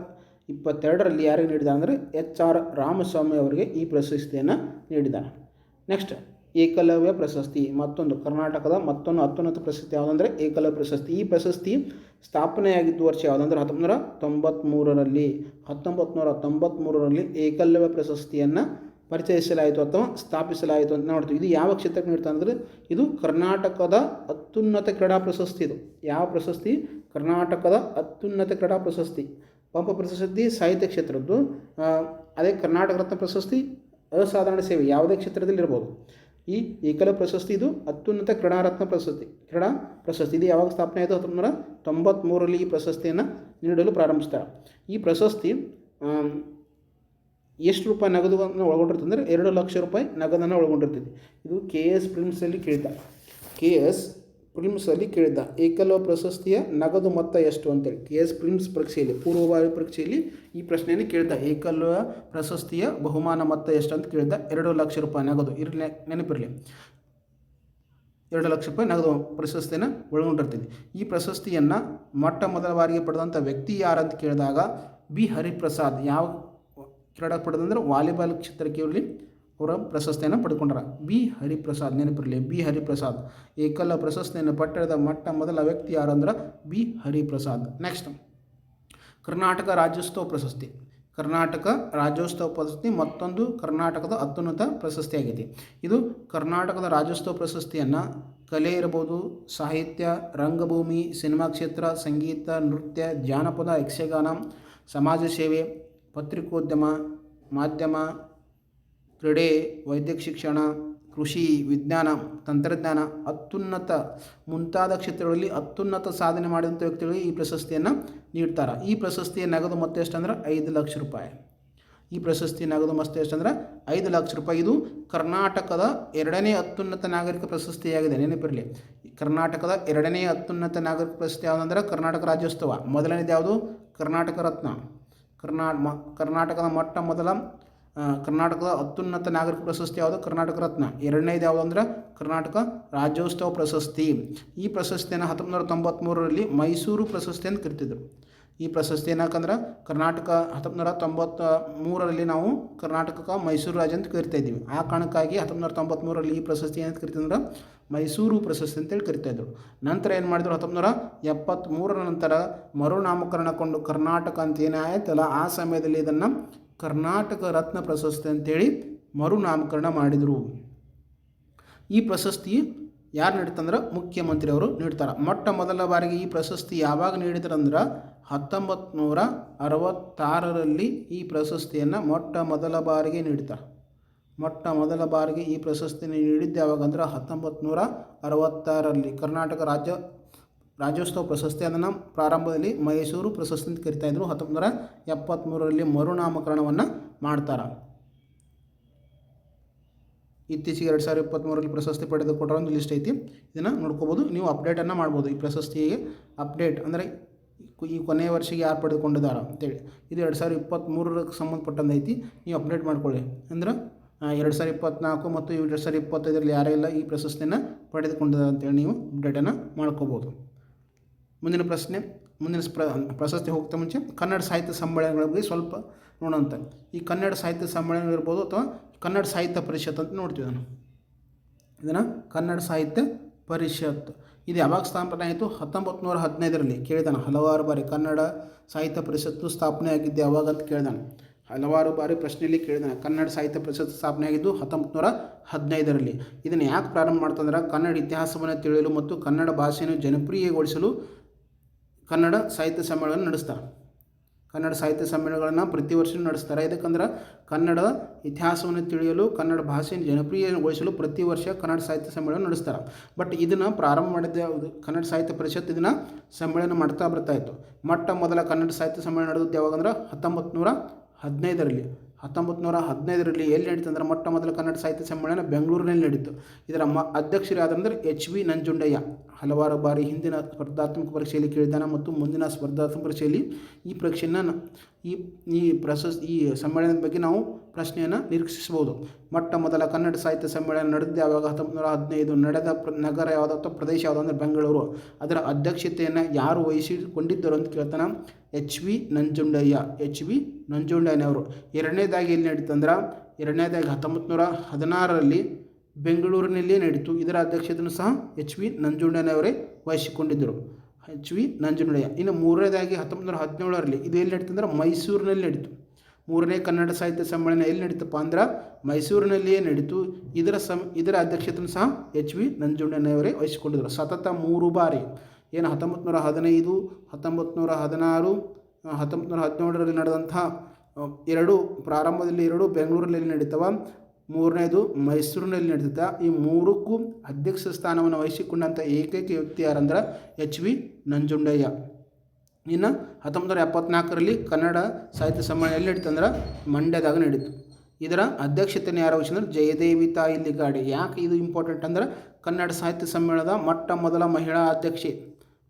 ಇಪ್ಪತ್ತೆರಡರಲ್ಲಿ ಯಾರಿಗೆ ನೀಡಿದ ಅಂದರೆ ಎಚ್ ಆರ್ ರಾಮಸ್ವಾಮಿ ಅವರಿಗೆ ಈ ಪ್ರಶಸ್ತಿಯನ್ನು ನೀಡಿದ್ದಾನೆ ನೆಕ್ಸ್ಟ್ ಏಕಲವ್ಯ ಪ್ರಶಸ್ತಿ. ಮತ್ತೊಂದು, ಕರ್ನಾಟಕದ ಮತ್ತೊಂದು ಅತ್ಯುನ್ನತ ಪ್ರಶಸ್ತಿ ಯಾವುದಂದರೆ ಏಕಲವ್ಯ ಪ್ರಶಸ್ತಿ. ಈ ಪ್ರಶಸ್ತಿ ಸ್ಥಾಪನೆಯಾಗಿದ್ದು ವರ್ಷ ಯಾವುದಂದ್ರೆ ಹತ್ತೊಂಬತ್ತು ನೂರ ತೊಂಬತ್ತ್ಮೂರರಲ್ಲಿ ಹತ್ತೊಂಬತ್ತು ನೂರ ತೊಂಬತ್ತ್ಮೂರರಲ್ಲಿ ಏಕಲವ್ಯ ಪ್ರಶಸ್ತಿಯನ್ನು ಪರಿಚಯಿಸಲಾಯಿತು ಅಥವಾ ಸ್ಥಾಪಿಸಲಾಯಿತು ಅಂತ ನೋಡ್ತೀವಿ. ಇದು ಯಾವ ಕ್ಷೇತ್ರಕ್ಕೆ ನೀಡ್ತಾ ಅಂದರೆ ಇದು ಕರ್ನಾಟಕದ ಅತ್ಯುನ್ನತ ಕ್ರೀಡಾ ಪ್ರಶಸ್ತಿ ಇದು. ಯಾವ ಪ್ರಶಸ್ತಿ? ಕರ್ನಾಟಕದ ಅತ್ಯುನ್ನತ ಕ್ರೀಡಾ ಪ್ರಶಸ್ತಿ. ಪಂಪ ಪ್ರಶಸ್ತಿ ಸಾಹಿತ್ಯ ಕ್ಷೇತ್ರದ್ದು. ಅದೇ ಕರ್ನಾಟಕ ರತ್ನ ಪ್ರಶಸ್ತಿ, ಅಸಾಧಾರಣ ಸೇವೆ ಯಾವುದೇ ಕ್ಷೇತ್ರದಲ್ಲಿ ಇರ್ಬೋದು ಈ ಏಕಲ ಪ್ರಶಸ್ತಿ ಇದು ಅತ್ಯುನ್ನತ ಕ್ರೀಡಾರತ್ನ ಪ್ರಶಸ್ತಿ. ಕ್ರೀಡಾ ಪ್ರಶಸ್ತಿ ಇದು ಯಾವಾಗ ಸ್ಥಾಪನೆ ಆಯಿತು ಹತ್ತೊಂಬತ್ತು ತೊಂಬತ್ತ್ಮೂರರಲ್ಲಿ ಈ ಪ್ರಶಸ್ತಿಯನ್ನು ನೀಡಲು ಪ್ರಾರಂಭಿಸ್ತಾರೆ. ಈ ಪ್ರಶಸ್ತಿ ಎಷ್ಟು ರೂಪಾಯಿ ನಗದು ಒಳಗೊಂಡಿರ್ತದೆ ಅಂದರೆ ಎರಡು ಲಕ್ಷ ರೂಪಾಯಿ ನಗದನ್ನು ಒಳಗೊಂಡಿರ್ತೈತಿ ಇದು ಕೆ ಎಸ್ ಪ್ರಿಮ್ಸಲ್ಲಿ ಕೇಳ್ತಾರೆ. ಕೆ ಎಸ್ ಪ್ರಿಮ್ಸಲ್ಲಿ ಕೇಳಿದ್ದ, ಏಕಲವ್ಯ ಪ್ರಶಸ್ತಿಯ ನಗದು ಮೊತ್ತ ಎಷ್ಟು ಅಂತೇಳಿ. ಕೆ ಎಸ್ ಪ್ರಿಮ್ಸ್ ಪರೀಕ್ಷೆಯಲ್ಲಿ, ಪೂರ್ವಭಾವಿ ಪರೀಕ್ಷೆಯಲ್ಲಿ ಈ ಪ್ರಶ್ನೆಯನ್ನು ಕೇಳಿದ ಏಕಲವ್ಯ ಪ್ರಶಸ್ತಿಯ ಬಹುಮಾನ ಮೊತ್ತ ಎಷ್ಟು ಅಂತ ಕೇಳಿದ ಎರಡು ಲಕ್ಷ ರೂಪಾಯಿ ನಗದು. ಇರಲಿ, ನೆನಪಿರಲಿ. ಎರಡು ಲಕ್ಷ ರೂಪಾಯಿ ನಗದು ಪ್ರಶಸ್ತಿಯನ್ನು ಒಳಗೊಂಡಿರ್ತೀವಿ ಈ ಪ್ರಶಸ್ತಿಯನ್ನು ಮೊಟ್ಟ ಮೊದಲ ಬಾರಿಗೆ ಪಡೆದಂಥ ವ್ಯಕ್ತಿ ಯಾರಂತ ಕೇಳಿದಾಗ, ಬಿ. ಹರಿಪ್ರಸಾದ್. ಯಾವ ಕ್ರೀಡಾ ಪಡೆದಂದ್ರೆ ವಾಲಿಬಾಲ್ ಕ್ಷೇತ್ರಕ್ಕೆ ಅವರ ಪ್ರಶಸ್ತಿಯನ್ನು ಪಡ್ಕೊಂಡ್ರ. ಬಿ ಹರಿಪ್ರಸಾದ್, ನೆನಪಿರಲಿ. ಬಿ ಹರಿಪ್ರಸಾದ್. ಏಕಲ ಪ್ರಶಸ್ತಿಯನ್ನು ಪಟ್ಟಣದ ಮಟ್ಟ ಮೊದಲ ವ್ಯಕ್ತಿ ಯಾರಂದ್ರೆ ಬಿ ಹರಿಪ್ರಸಾದ್. ನೆಕ್ಸ್ಟ್ ಕರ್ನಾಟಕ ರಾಜ್ಯೋತ್ಸವ ಪ್ರಶಸ್ತಿ. ಕರ್ನಾಟಕ ರಾಜ್ಯೋತ್ಸವ ಪ್ರಶಸ್ತಿ ಮತ್ತೊಂದು ಕರ್ನಾಟಕದ ಅತ್ಯುನ್ನತ ಪ್ರಶಸ್ತಿಯಾಗಿದೆ. ಇದು ಕರ್ನಾಟಕದ ರಾಜ್ಯೋತ್ಸವ ಪ್ರಶಸ್ತಿಯನ್ನು ಕಲೆ ಇರ್ಬೋದು ಸಾಹಿತ್ಯ, ರಂಗಭೂಮಿ, ಸಿನಿಮಾ ಕ್ಷೇತ್ರ, ಸಂಗೀತ, ನೃತ್ಯ, ಜಾನಪದ, ಯಕ್ಷಗಾನ, ಸಮಾಜ ಸೇವೆ, ಪತ್ರಿಕೋದ್ಯಮ, ಮಾಧ್ಯಮ ಕ್ರೀಡೆ, ವೈದ್ಯಕ ಶಿಕ್ಷಣ, ಕೃಷಿ, ವಿಜ್ಞಾನ, ತಂತ್ರಜ್ಞಾನ ಅತ್ಯುನ್ನತ ಮುಂತಾದ ಕ್ಷೇತ್ರಗಳಲ್ಲಿ ಅತ್ಯುನ್ನತ ಸಾಧನೆ ಮಾಡಿದಂಥ ವ್ಯಕ್ತಿಗಳಿಗೆ ಈ ಪ್ರಶಸ್ತಿಯನ್ನು ನೀಡ್ತಾರೆ. ಈ ಪ್ರಶಸ್ತಿಯ ನಗದು ಮೊತ್ತ ಎಷ್ಟಂದ್ರೆ? ಐದು ಲಕ್ಷ ರೂಪಾಯಿ. ಈ ಪ್ರಶಸ್ತಿ ನಗದು ಮೊತ್ತ ಎಷ್ಟಂದ್ರೆ? ಐದು ಲಕ್ಷ ರೂಪಾಯಿ. ಇದು ಕರ್ನಾಟಕದ ಎರಡನೇ ಅತ್ಯುನ್ನತ ನಾಗರಿಕ ಪ್ರಶಸ್ತಿಯಾಗಿದೆ. ನೆನಪಿರಲಿ. ಕರ್ನಾಟಕದ ಎರಡನೇ ಅತ್ಯುನ್ನತ ನಾಗರಿಕ ಪ್ರಶಸ್ತಿ ಯಾವುದಂದ್ರೆ? ಕರ್ನಾಟಕ ರಾಜ್ಯೋತ್ಸವ. ಮೊದಲನೇದು ಯಾವುದು? ಕರ್ನಾಟಕ ರತ್ನ. ಕರ್ನಾ ಕರ್ನಾಟಕದ ಮೊಟ್ಟ ಮೊದಲ ಕರ್ನಾಟಕದ ಅತ್ಯುನ್ನತ ನಾಗರಿಕ ಪ್ರಶಸ್ತಿ ಯಾವುದು? ಕರ್ನಾಟಕ ರತ್ನ. ಎರಡನೇದು ಯಾವುದು ಅಂದರೆ ಕರ್ನಾಟಕ ರಾಜ್ಯೋತ್ಸವ ಪ್ರಶಸ್ತಿ. ಈ ಪ್ರಶಸ್ತಿಯನ್ನು ಹತ್ತೊಂಬತ್ತು ನೂರ ಮೈಸೂರು ಪ್ರಶಸ್ತಿ ಅಂತ ಕರಿತಿದ್ರು. ಈ ಪ್ರಶಸ್ತಿ ಏನಕ್ಕಂದ್ರೆ ಕರ್ನಾಟಕ ಹತ್ತೊಂಬತ್ತು ನೂರ ತೊಂಬತ್ತ ಮೂರರಲ್ಲಿ ನಾವು ಕರ್ನಾಟಕ ಮೈಸೂರು ರಾಜ್ಯ ಅಂತ ಕರಿತಾ ಇದ್ದೀವಿ. ಆ ಕಾರಣಕ್ಕಾಗಿ ಹತ್ತೊಂಬತ್ತು ನೂರ ತೊಂಬತ್ತ್ಮೂರರಲ್ಲಿ ಈ ಪ್ರಶಸ್ತಿ ಏನಂತ ಕರಿತಂದ್ರೆ ಮೈಸೂರು ಪ್ರಶಸ್ತಿ ಅಂತೇಳಿ ಕರಿತಾ ಇದ್ರು. ನಂತರ ಏನು ಮಾಡಿದ್ರು ಹತ್ತೊಂಬತ್ತು ನೂರ ಎಪ್ಪತ್ತ್ಮೂರರ ನಂತರ ಮರುನಾಮಕರಣಗೊಂಡು ಕರ್ನಾಟಕ ಅಂತ ಏನಾಯ್ತಲ್ಲ ಆ ಸಮಯದಲ್ಲಿ ಇದನ್ನು ಕರ್ನಾಟಕ ರತ್ನ ಪ್ರಶಸ್ತಿ ಅಂತೇಳಿ ಮರುನಾಮಕರಣ ಮಾಡಿದರು. ಈ ಪ್ರಶಸ್ತಿ ಯಾರು ನೀಡ್ತಂದ್ರೆ ಮುಖ್ಯಮಂತ್ರಿಯವರು ನೀಡ್ತಾರೆ. ಮೊಟ್ಟ ಮೊದಲ ಬಾರಿಗೆ ಈ ಪ್ರಶಸ್ತಿ ಯಾವಾಗ ನೀಡಿದ್ರಂದ್ರೆ ಹತ್ತೊಂಬತ್ತು ನೂರ ಅರವತ್ತಾರರಲ್ಲಿ ಈ ಪ್ರಶಸ್ತಿಯನ್ನು ಮೊಟ್ಟ ಮೊದಲ ಬಾರಿಗೆ ನೀಡ್ತಾರೆ. ಮೊಟ್ಟ ಮೊದಲ ಬಾರಿಗೆ ಈ ಪ್ರಶಸ್ತಿಯನ್ನು ನೀಡಿದ್ದು ಯಾವಾಗ ಅಂದ್ರೆ ಹತ್ತೊಂಬತ್ತು ನೂರ ಅರವತ್ತಾರರಲ್ಲಿ ಕರ್ನಾಟಕ ರಾಜ್ಯ ರಾಜ್ಯೋತ್ಸವ ಪ್ರಶಸ್ತಿ ಅದನ್ನು ಪ್ರಾರಂಭದಲ್ಲಿ ಮೈಸೂರು ಪ್ರಶಸ್ತಿ ಅಂತ ಕರಿತಾ ಇದ್ರು. ಹತ್ತೊಂಬತ್ತು ನೂರ ಎಪ್ಪತ್ತ್ಮೂರರಲ್ಲಿ ಮರುನಾಮಕರಣವನ್ನು ಮಾಡ್ತಾರೆ. ಇತ್ತೀಚೆಗೆ ಎರಡು ಸಾವಿರದ ಇಪ್ಪತ್ತ್ಮೂರರಲ್ಲಿ ಪ್ರಶಸ್ತಿ ಪಡೆದುಕೊಟ್ಟರೆ ಒಂದು ಲಿಸ್ಟ್ ಐತಿ. ಇದನ್ನು ನೋಡ್ಕೋಬೋದು. ನೀವು ಅಪ್ಡೇಟನ್ನು ಮಾಡ್ಬೋದು. ಈ ಪ್ರಶಸ್ತಿಗೆ ಅಪ್ಡೇಟ್ ಅಂದರೆ ಈ ಕೊನೆಯ ವರ್ಷಕ್ಕೆ ಯಾರು ಪಡೆದುಕೊಂಡಿದ್ದಾರೆ ಅಂತೇಳಿ. ಇದು ಎರಡು ಸಾವಿರದ ಇಪ್ಪತ್ತ್ಮೂರಕ್ಕೆ ಸಂಬಂಧಪಟ್ಟಂಗೆ ಐತಿ. ನೀವು ಅಪ್ಡೇಟ್ ಮಾಡ್ಕೊಳ್ಳಿ. ಅಂದ್ರೆ ಎರಡು ಸಾವಿರದ ಇಪ್ಪತ್ತ್ನಾಲ್ಕು ಮತ್ತು ಎರಡು ಸಾವಿರದ ಇಪ್ಪತ್ತೈದರಲ್ಲಿ ಯಾರೆಲ್ಲ ಈ ಪ್ರಶಸ್ತಿಯನ್ನು ಪಡೆದುಕೊಂಡಿದ್ದಾರೆ ಅಂತೇಳಿ ನೀವು ಅಪ್ಡೇಟನ್ನು ಮಾಡ್ಕೋಬೋದು. ಮುಂದಿನ ಪ್ರಶ್ನೆ, ಮುಂದಿನ ಪ್ರ ಪ್ರಶಸ್ತಿ ಹೋಗ್ತಾ ಮುಂಚೆ ಕನ್ನಡ ಸಾಹಿತ್ಯ ಸಮ್ಮೇಳನಗಳ ಬಗ್ಗೆ ಸ್ವಲ್ಪ ನೋಡೋಂಥ ಈ ಕನ್ನಡ ಸಾಹಿತ್ಯ ಸಮ್ಮೇಳನ ಇರ್ಬೋದು ಅಥವಾ ಕನ್ನಡ ಸಾಹಿತ್ಯ ಪರಿಷತ್ ಅಂತ ನೋಡ್ತೀವಿ ನಾನು. ಇದನ್ನು ಕನ್ನಡ ಸಾಹಿತ್ಯ ಪರಿಷತ್. ಇದು ಯಾವಾಗ ಸ್ಥಾಪನೆ ಆಯಿತು? ಹತ್ತೊಂಬತ್ತು ನೂರ ಹದಿನೈದರಲ್ಲಿ ಕೇಳಿದಾನೆ. ಹಲವಾರು ಬಾರಿ ಕನ್ನಡ ಸಾಹಿತ್ಯ ಪರಿಷತ್ತು ಸ್ಥಾಪನೆ ಆಗಿದ್ದು ಯಾವಾಗ ಅಂತ ಕೇಳಿದಾನೆ. ಹಲವಾರು ಬಾರಿ ಪ್ರಶ್ನೆಯಲ್ಲಿ ಕೇಳಿದಾನೆ. ಕನ್ನಡ ಸಾಹಿತ್ಯ ಪರಿಷತ್ತು ಸ್ಥಾಪನೆ ಆಗಿದ್ದು ಹತ್ತೊಂಬತ್ತು ನೂರ ಹದಿನೈದರಲ್ಲಿ. ಇದನ್ನು ಯಾಕೆ ಪ್ರಾರಂಭ ಮಾಡ್ತಂದ್ರೆ ಕನ್ನಡ ಇತಿಹಾಸವನ್ನು ತಿಳಿಯಲು ಮತ್ತು ಕನ್ನಡ ಭಾಷೆಯನ್ನು ಜನಪ್ರಿಯಗೊಳಿಸಲು ಕನ್ನಡ ಸಾಹಿತ್ಯ ಸಮ್ಮೇಳನ ನಡೆಸ್ತಾರೆ. ಕನ್ನಡ ಸಾಹಿತ್ಯ ಸಮ್ಮೇಳನಗಳನ್ನು ಪ್ರತಿ ವರ್ಷ ನಡೆಸ್ತಾರೆ. ಯಾಕಂದ್ರೆ ಕನ್ನಡ ಇತಿಹಾಸವನ್ನು ತಿಳಿಯಲು, ಕನ್ನಡ ಭಾಷೆಯನ್ನು ಜನಪ್ರಿಯಗೊಳಿಸಲು ಪ್ರತಿ ವರ್ಷ ಕನ್ನಡ ಸಾಹಿತ್ಯ ಸಮ್ಮೇಳನ ನಡೆಸ್ತಾರೆ. ಬಟ್ ಇದನ್ನು ಪ್ರಾರಂಭ ಮಾಡಿದ ಕನ್ನಡ ಸಾಹಿತ್ಯ ಪರಿಷತ್ ಇದನ್ನು ಸಮ್ಮೇಳನ ಮಾಡ್ತಾ ಬರ್ತಾ ಇತ್ತು. ಮೊಟ್ಟ ಮೊದಲ ಕನ್ನಡ ಸಾಹಿತ್ಯ ಸಮ್ಮೇಳನ ನಡೆದದ್ದು ಯಾವಾಗಂದ್ರೆ ಹತ್ತೊಂಬತ್ತು ನೂರ ಹದಿನೈದರಲ್ಲಿ. ಹತ್ತೊಂಬತ್ತು ನೂರ ಹದಿನೈದರಲ್ಲಿ ಎಲ್ಲಿ ನಡೀತು ಅಂದ್ರೆ ಮೊಟ್ಟ ಮೊದಲ ಕನ್ನಡ ಸಾಹಿತ್ಯ ಸಮ್ಮೇಳನ ಬೆಂಗಳೂರಿನಲ್ಲಿ ನಡೀತು. ಇದರ ಮ ಅಧ್ಯಕ್ಷರು ಯಾರಂದ್ರೆ ಎಚ್ ವಿ ನಂಜುಂಡಯ್ಯ. ಹಲವಾರು ಬಾರಿ ಹಿಂದಿನ ಸ್ಪರ್ಧಾತ್ಮಕ ಪರೀಕ್ಷೆಯಲ್ಲಿ ಕೇಳಿದ್ದಾನೆ ಮತ್ತು ಮುಂದಿನ ಸ್ಪರ್ಧಾತ್ಮಕ ಪರೀಕ್ಷೆಯಲ್ಲಿ ಈ ಪರೀಕ್ಷೆಯನ್ನು ಈ ಈ ಪ್ರಶಸ್, ಈ ಸಮ್ಮೇಳನದ ಬಗ್ಗೆ ನಾವು ಪ್ರಶ್ನೆಯನ್ನು ನಿರೀಕ್ಷಿಸಬಹುದು. ಮೊಟ್ಟ ಮೊದಲ ಕನ್ನಡ ಸಾಹಿತ್ಯ ಸಮ್ಮೇಳನ ನಡೆದಿದೆ. ಯಾವಾಗ ಹತ್ತೊಂಬತ್ತು ನೂರ ಹದಿನೈದು ನಡೆದ ಪ್ರ, ನಗರ ಯಾವುದು ಅಥವಾ ಪ್ರದೇಶ ಯಾವುದು ಅಂದರೆ ಬೆಂಗಳೂರು. ಅದರ ಅಧ್ಯಕ್ಷತೆಯನ್ನು ಯಾರು ವಹಿಸಿಕೊಂಡಿದ್ದರು ಅಂತ ಕೇಳ್ತಾನೆ H V Nanjundaiah. H V ನಂಜುಂಡಯ್ಯನವರು. ಎರಡನೇದಾಗಿ ಎಲ್ಲಿ ನಡೀತಂದ್ರೆ? ಎರಡನೇದಾಗಿ ಹತ್ತೊಂಬತ್ತು ನೂರ ಹದಿನಾರರಲ್ಲಿ ಬೆಂಗಳೂರಿನಲ್ಲೇ ನಡೀತು. ಇದರ ಅಧ್ಯಕ್ಷತೆಯನ್ನು ಸಹ ಎಚ್ ವಿ ನಂಜುಂಡಯ್ಯನವರೇ ವಹಿಸಿಕೊಂಡಿದ್ದರು. H V Nanjundaiah. ಇನ್ನು ಮೂರನೇದಾಗಿ ಹತ್ತೊಂಬತ್ತು ನೂರ ಹದಿನೇಳರಲ್ಲಿ ಇದು ಎಲ್ಲಿ ನಡೀತು ಅಂದರೆ ಮೈಸೂರಿನಲ್ಲಿ ನಡೀತು. ಮೂರನೇ ಕನ್ನಡ ಸಾಹಿತ್ಯ ಸಮ್ಮೇಳನ ಎಲ್ಲಿ ನಡೀತಪ್ಪ ಅಂದ್ರೆ ಮೈಸೂರಿನಲ್ಲಿಯೇ ನಡೀತು. ಇದರ ಸಮ್, ಇದರ ಅಧ್ಯಕ್ಷತೆಯನ್ನು ಸಹ ಎಚ್ ವಿ ನಂಜುಂಡಯ್ಯನವರೇ ವಹಿಸಿಕೊಂಡಿದ್ದರು. ಸತತ ಮೂರು ಬಾರಿ. ಏನು ಹತ್ತೊಂಬತ್ತು ನೂರ ಹದಿನೈದು, ಹತ್ತೊಂಬತ್ತು ನೂರ ಹದಿನಾರು, ಹತ್ತೊಂಬತ್ತು ನೂರ ಹದಿನೇಳರಲ್ಲಿ ನಡೆದಂಥ ಎರಡು ಪ್ರಾರಂಭದಲ್ಲಿ ಎರಡು ಬೆಂಗಳೂರಲ್ಲಿ ನಡೀತವ. ಮೂರನೇದು ಮೈಸೂರಿನಲ್ಲಿ ನಡೆದಿದ್ದ ಈ ಮೂರಕ್ಕೂ ಅಧ್ಯಕ್ಷ ಸ್ಥಾನವನ್ನು ವಹಿಸಿಕೊಂಡಂಥ ಏಕೈಕ ವ್ಯಕ್ತಿ ಯಾರಂದ್ರೆ ಎಚ್ ವಿ ನಂಜುಂಡಯ್ಯ. ಇನ್ನು ಹತ್ತೊಂಬತ್ತು ನೂರ ಎಪ್ಪತ್ನಾಲ್ಕರಲ್ಲಿ ಕನ್ನಡ ಸಾಹಿತ್ಯ ಸಮ್ಮೇಳನ ಎಲ್ಲಿ ನಡೀತು ಅಂದ್ರೆ ಮಂಡ್ಯದಾಗ ನಡೀತು. ಇದರ ಅಧ್ಯಕ್ಷತೆಯನ್ನು ಯಾರು ವಹಿಸಿದ್ರೆ? ಜಯದೇವಿ ತಾಯಿ ಲಿಗಾಡೆ. ಯಾಕೆ ಇದು ಇಂಪಾರ್ಟೆಂಟ್ ಅಂದ್ರೆ ಕನ್ನಡ ಸಾಹಿತ್ಯ ಸಮ್ಮೇಳನದ ಮೊಟ್ಟ ಮೊದಲ ಮಹಿಳಾ ಅಧ್ಯಕ್ಷೆ.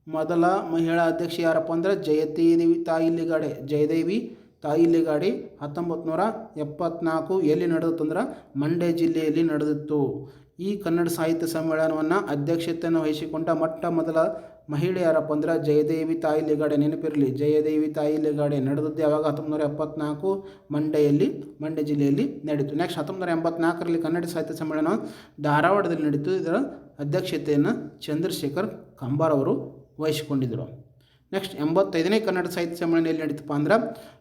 ಮೊದಲ ಮಹಿಳಾ ಅಧ್ಯಕ್ಷೆ ಯಾರಪ್ಪ ಅಂದ್ರೆ ಜಯದೇವಿ ತಾಯಿ ಗಾಡೆ ಜಯದೇವಿ ತಾಯಿ ಗಾಡಿ ಹತ್ತೊಂಬತ್ತು ನೂರ ಎಪ್ಪತ್ನಾಲ್ಕು ಎಲ್ಲಿ ನಡೆದಿತ್ತು ಅಂದ್ರೆ ಮಂಡ್ಯ ಜಿಲ್ಲೆಯಲ್ಲಿ ನಡೆದಿತ್ತು. ಈ ಕನ್ನಡ ಸಾಹಿತ್ಯ ಸಮ್ಮೇಳನವನ್ನು ಅಧ್ಯಕ್ಷತೆಯನ್ನು ವಹಿಸಿಕೊಂಡ ಮೊಟ್ಟ ಮೊದಲ ಮಹಿಳೆ ಯಾರಪ್ಪ ಅಂದ್ರೆ ಜಯದೇವಿ ತಾಯಿ ಲಿಗಾಡೆ ನೆನಪಿರಲಿ. ಜಯದೇವಿ ತಾಯಿ ಲಿಗಾಡೆ ನಡೆದದ್ದು ಯಾವಾಗ? ಹತ್ತೊಂಬತ್ತು ನೂರ ಎಪ್ಪತ್ನಾಲ್ಕು ಮಂಡ್ಯಲ್ಲಿ ಮಂಡ್ಯ ಜಿಲ್ಲೆಯಲ್ಲಿ ನಡೀತು. ನೆಕ್ಸ್ಟ್ ಹತ್ತೊಂಬತ್ತು ನೂರ ಎಂಬತ್ನಾಲ್ಕರಲ್ಲಿ ಕನ್ನಡ ಸಾಹಿತ್ಯ ಸಮ್ಮೇಳನ ಧಾರವಾಡದಲ್ಲಿ ನಡೀತು. ಇದರ ಅಧ್ಯಕ್ಷತೆಯನ್ನು ಚಂದ್ರಶೇಖರ್ ಕಂಬಾರ್ ಅವರು ವಹಿಸಿಕೊಂಡಿದ್ದರು ನೆಕ್ಸ್ಟ್ ಎಂಬತ್ತೈದನೇ ಕನ್ನಡ ಸಾಹಿತ್ಯ ಸಮ್ಮೇಳನ ಎಲ್ಲಿ ನಡೀತಪ್ಪ ಅಂದ್ರೆ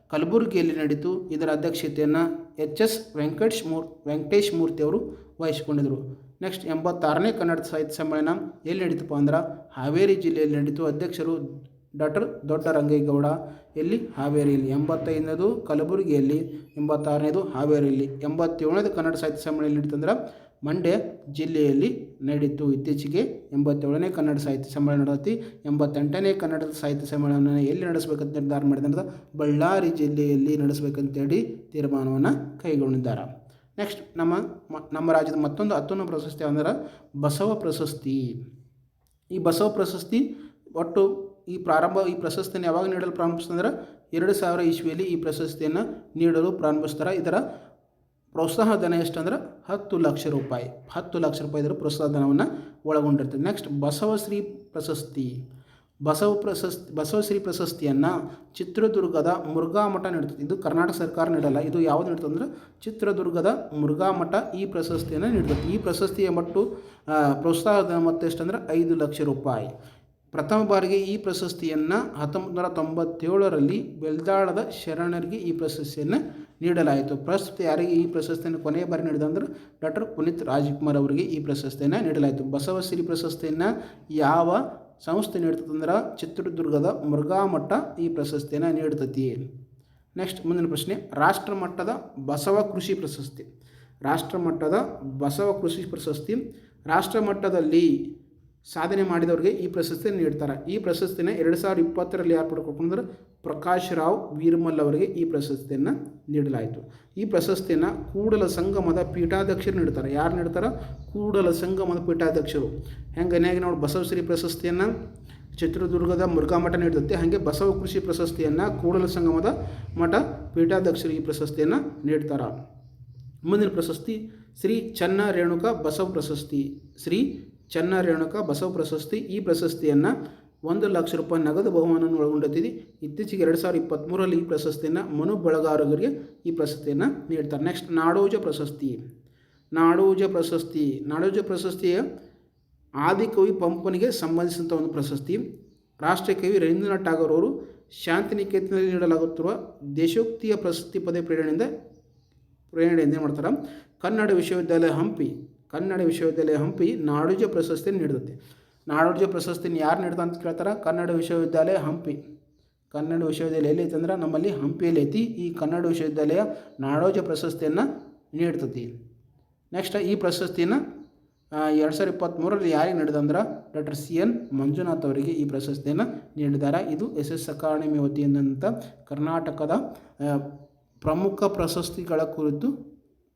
ಕಲಬುರಗಿಯಲ್ಲಿ ನಡೀತು. ಇದರ ಅಧ್ಯಕ್ಷತೆಯನ್ನು ಎಚ್ ಎಸ್ ವೆಂಕಟೇಶ್ ಮೂರ್, ವೆಂಕಟೇಶ್ ಮೂರ್ತಿ ಅವರು ವಹಿಸಿಕೊಂಡಿದ್ದರು ನೆಕ್ಸ್ಟ್ ಎಂಬತ್ತಾರನೇ ಕನ್ನಡ ಸಾಹಿತ್ಯ ಸಮ್ಮೇಳನ ಎಲ್ಲಿ ನಡೀತಪ್ಪ ಅಂದ್ರೆ ಹಾವೇರಿ ಜಿಲ್ಲೆಯಲ್ಲಿ ನಡೀತು. ಅಧ್ಯಕ್ಷರು ಡಾಕ್ಟರ್ ದೊಡ್ಡ ರಂಗೇಗೌಡ ಎಲ್ಲಿ? ಹಾವೇರಿಯಲ್ಲಿ. ಎಂಬತ್ತೈದನೇದು ಕಲಬುರಗಿಯಲ್ಲಿ, ಎಂಬತ್ತಾರನೇದು ಹಾವೇರಿಯಲ್ಲಿ. ಎಂಬತ್ತೇಳನೇದು ಕನ್ನಡ ಸಾಹಿತ್ಯ ಸಮ್ಮೇಳನ ನಡೀತಂದ್ರೆ ಮಂಡ್ಯ ಜಿಲ್ಲೆಯಲ್ಲಿ ನಡೆಯಿತು. ಇತ್ತೀಚೆಗೆ ಎಂಬತ್ತೇಳನೇ ಕನ್ನಡ ಸಾಹಿತ್ಯ ಸಮ್ಮೇಳನ ನಡೆದೈತಿ. ಎಂಬತ್ತೆಂಟನೇ ಕನ್ನಡ ಸಾಹಿತ್ಯ ಸಮ್ಮೇಳನ ಎಲ್ಲಿ ನಡೆಸಬೇಕಂತ ನಿರ್ಧಾರ ಮಾಡಿದಂದ್ರೆ ಬಳ್ಳಾರಿ ಜಿಲ್ಲೆಯಲ್ಲಿ ನಡೆಸಬೇಕಂತೇಳಿ ತೀರ್ಮಾನವನ್ನು ಕೈಗೊಂಡಿದ್ದಾರೆ. ನೆಕ್ಸ್ಟ್ ನಮ್ಮ ನಮ್ಮ ರಾಜ್ಯದ ಮತ್ತೊಂದು ಹತ್ತೊಂದು ಪ್ರಶಸ್ತಿ ಅಂದರೆ ಬಸವ ಪ್ರಶಸ್ತಿ. ಈ ಬಸವ ಪ್ರಶಸ್ತಿ ಒಟ್ಟು ಈ ಪ್ರಾರಂಭ, ಈ ಪ್ರಶಸ್ತಿಯನ್ನು ಯಾವಾಗ ನೀಡಲು ಪ್ರಾರಂಭಿಸ್ತಂದ್ರೆ ಎರಡು ಸಾವಿರ ಇಸ್ವಿಯಲ್ಲಿ ಈ ಪ್ರಶಸ್ತಿಯನ್ನು ನೀಡಲು ಪ್ರಾರಂಭಿಸ್ತಾರೆ. ಇದರ ಪ್ರೋತ್ಸಾಹ ಧನ ಎಷ್ಟು ಅಂದ್ರೆ ಹತ್ತು ಲಕ್ಷ ರೂಪಾಯಿ. ಹತ್ತು ಲಕ್ಷ ರೂಪಾಯಿ ಇದರ ಪ್ರೋತ್ಸಾಹ ಧನವನ್ನು ಒಳಗೊಂಡಿರ್ತದೆ. ನೆಕ್ಸ್ಟ್ ಬಸವಶ್ರೀ ಪ್ರಶಸ್ತಿ. ಬಸವ ಪ್ರಶಸ್ತಿ ಬಸವಶ್ರೀ ಪ್ರಶಸ್ತಿಯನ್ನು ಚಿತ್ರದುರ್ಗದ ಮುರುಘಾ ಮಠ ನೀಡ್ತದೆ ಇದು ಕರ್ನಾಟಕ ಸರ್ಕಾರ ನೀಡಲ್ಲ. ಇದು ಯಾವುದು ನೀಡ್ತದೆ ಅಂದರೆ ಚಿತ್ರದುರ್ಗದ ಮುರುಘಾ ಮಠ ಈ ಪ್ರಶಸ್ತಿಯನ್ನು ನೀಡ್ತದೆ ಈ ಪ್ರಶಸ್ತಿಯ ಮಟ್ಟು ಆ, ಪ್ರೋತ್ಸಾಹ ಧನ ಮೊತ್ತ ಎಷ್ಟಂದರೆ ಐದು ಲಕ್ಷ ರೂಪಾಯಿ. ಪ್ರಥಮ ಬಾರಿಗೆ ಈ ಪ್ರಶಸ್ತಿಯನ್ನು ಹತ್ತೊಂಬತ್ತು ನೂರ ತೊಂಬತ್ತೇಳರಲ್ಲಿ ಬೆಲ್ದಾಳದ ಶರಣರಿಗೆ ಈ ಪ್ರಶಸ್ತಿಯನ್ನು ನೀಡಲಾಯಿತು. ಪ್ರಸ್ತುತ ಯಾರಿಗೆ ಈ ಪ್ರಶಸ್ತಿಯನ್ನು ಕೊನೆಯ ಬಾರಿ ನೀಡಿದಂದ್ರೆ ಡಾಕ್ಟರ್ ಪುನೀತ್ ರಾಜ್ಕುಮಾರ್ ಅವರಿಗೆ ಈ ಪ್ರಶಸ್ತಿಯನ್ನು ನೀಡಲಾಯಿತು. ಬಸವಸಿರಿ ಪ್ರಶಸ್ತಿಯನ್ನು ಯಾವ ಸಂಸ್ಥೆ ನೀಡ್ತದೆ ಅಂದ್ರೆ ಚಿತ್ರದುರ್ಗದ ಮುರುಘಾ ಮಠ ಈ ಪ್ರಶಸ್ತಿಯನ್ನು ನೀಡ್ತತಿ. ನೆಕ್ಸ್ಟ್ ಮುಂದಿನ ಪ್ರಶ್ನೆ ರಾಷ್ಟ್ರ ಮಟ್ಟದ ಬಸವ ಕೃಷಿ ಪ್ರಶಸ್ತಿ. ರಾಷ್ಟ್ರ ಮಟ್ಟದ ಬಸವ ಕೃಷಿ ಪ್ರಶಸ್ತಿ ರಾಷ್ಟ್ರ ಮಟ್ಟದಲ್ಲಿ ಸಾಧನೆ ಮಾಡಿದವರಿಗೆ ಈ ಪ್ರಶಸ್ತಿಯನ್ನು ನೀಡ್ತಾರೆ. ಈ ಪ್ರಶಸ್ತಿನ ಎರಡು ಸಾವಿರದ ಇಪ್ಪತ್ತರಲ್ಲಿ ಯಾರು ಪಡ್ಕೊಂಡ್ರೆ ಪ್ರಕಾಶ್ ರಾವ್ ವೀರ್ಮಲ್ ಅವರಿಗೆ ಈ ಪ್ರಶಸ್ತಿಯನ್ನು ನೀಡಲಾಯಿತು. ಈ ಪ್ರಶಸ್ತಿಯನ್ನು ಕೂಡಲ ಸಂಗಮದ ಪೀಠಾಧ್ಯಕ್ಷರು ನೀಡ್ತಾರೆ. ಯಾರು ನೀಡ್ತಾರೆ? ಕೂಡಲ ಸಂಗಮದ ಪೀಠಾಧ್ಯಕ್ಷರು. ಹೆಂಗೆ ನೋಡಿ ಬಸವಶ್ರೀ ಪ್ರಶಸ್ತಿಯನ್ನು, ಚಿತ್ರದುರ್ಗದ ಮುರುಘಾ ಮಠ ನೀಡುತ್ತೆ. ಹಾಗೆ ಬಸವ ಕೃಷಿ ಪ್ರಶಸ್ತಿಯನ್ನು ಕೂಡಲ ಸಂಗಮದ ಮಠ ಪೀಠಾಧ್ಯಕ್ಷರು ಈ ಪ್ರಶಸ್ತಿಯನ್ನು ನೀಡ್ತಾರೆ. ಮುಂದಿನ ಪ್ರಶಸ್ತಿ ಶ್ರೀ ಚನ್ನ ರೇಣುಕ ಬಸವ ಪ್ರಶಸ್ತಿ. ಶ್ರೀ ಚನ್ನ ರೇಣುಕ, ಬಸವ ಪ್ರಶಸ್ತಿ, ಈ ಪ್ರಶಸ್ತಿಯನ್ನು ಒಂದು ಲಕ್ಷ ರೂಪಾಯಿ ನಗದು ಬಹುಮಾನವನ್ನು ಒಳಗೊಂಡಿದೆ. ಇತ್ತೀಚೆಗೆ ಎರಡು ಸಾವಿರದ ಇಪ್ಪತ್ತ್ಮೂರರಲ್ಲಿ ಈ ಪ್ರಶಸ್ತಿಯನ್ನು ಮನು ಬಳಗಾರರಿಗೆ ಈ ಪ್ರಶಸ್ತಿಯನ್ನು ನೀಡ್ತಾರೆ. ನೆಕ್ಸ್ಟ್ ನಾಡೋಜ ಪ್ರಶಸ್ತಿ. ನಾಡೋಜ ಪ್ರಶಸ್ತಿ. ನಾಡೋಜ ಪ್ರಶಸ್ತಿಯ ಆದಿಕವಿ ಪಂಪನಿಗೆ ಸಂಬಂಧಿಸಿದಂಥ ಒಂದು ಪ್ರಶಸ್ತಿ. ರಾಷ್ಟ್ರಕವಿ ರವೀಂದ್ರನಾಥ್ ಟಾಗೋರ್ ಅವರು ಶಾಂತಿನಿಕೇತನದಲ್ಲಿ ನೀಡಲಾಗುತ್ತಿರುವ ದೇಶೋಕ್ತಿಯ ಪ್ರಶಸ್ತಿ ಪದೇ ಪ್ರೇರಣೆಯಿಂದ ಪ್ರೇರಣೆಯಿಂದ ಏನು ಮಾಡ್ತಾರೆ? ಕನ್ನಡ ವಿಶ್ವವಿದ್ಯಾಲಯ ಹಂಪಿ. ಕನ್ನಡ ವಿಶ್ವವಿದ್ಯಾಲಯ ಹಂಪಿ ನಾಡೋಜ ಪ್ರಶಸ್ತಿ ನೀಡುತ್ತೆ. ನಾಡೋಜ ಪ್ರಶಸ್ತಿನ ಯಾರು ನೀಡ್ದ ಅಂತ ಕೇಳ್ತಾರೆ? ಕನ್ನಡ ವಿಶ್ವವಿದ್ಯಾಲಯ ಹಂಪಿ. ಕನ್ನಡ ವಿಶ್ವವಿದ್ಯಾಲಯ ಎಲ್ಲಿ ಅಂದ್ರೆ ನಮ್ಮಲ್ಲಿ ಹಂಪಿಯಲ್ಲಿ ಐತಿ. ಈ ಕನ್ನಡ ವಿಶ್ವವಿದ್ಯಾಲಯ ನಾಡೋಜ ಪ್ರಶಸ್ತಿಯನ್ನು ನೀಡ್ತತಿ. ನೆಕ್ಸ್ಟ್ ಈ ಪ್ರಶಸ್ತಿಯನ್ನು ಎರಡು ಸಾವಿರದ ಇಪ್ಪತ್ತ್ಮೂರರಲ್ಲಿ ಯಾರಿಗೆ ನೀಡಿದಂದ್ರೆ ಡಾಕ್ಟರ್ ಸಿ ಎನ್ ಮಂಜುನಾಥ್ ಅವರಿಗೆ ಈ ಪ್ರಶಸ್ತಿಯನ್ನು ನೀಡಿದ್ದಾರೆ. ಇದು ಎಸ್ ಎಸ್ ಅಕಾಡೆಮಿ ವತಿಯಿಂದ ಕರ್ನಾಟಕದ ಪ್ರಮುಖ ಪ್ರಶಸ್ತಿಗಳ ಕುರಿತು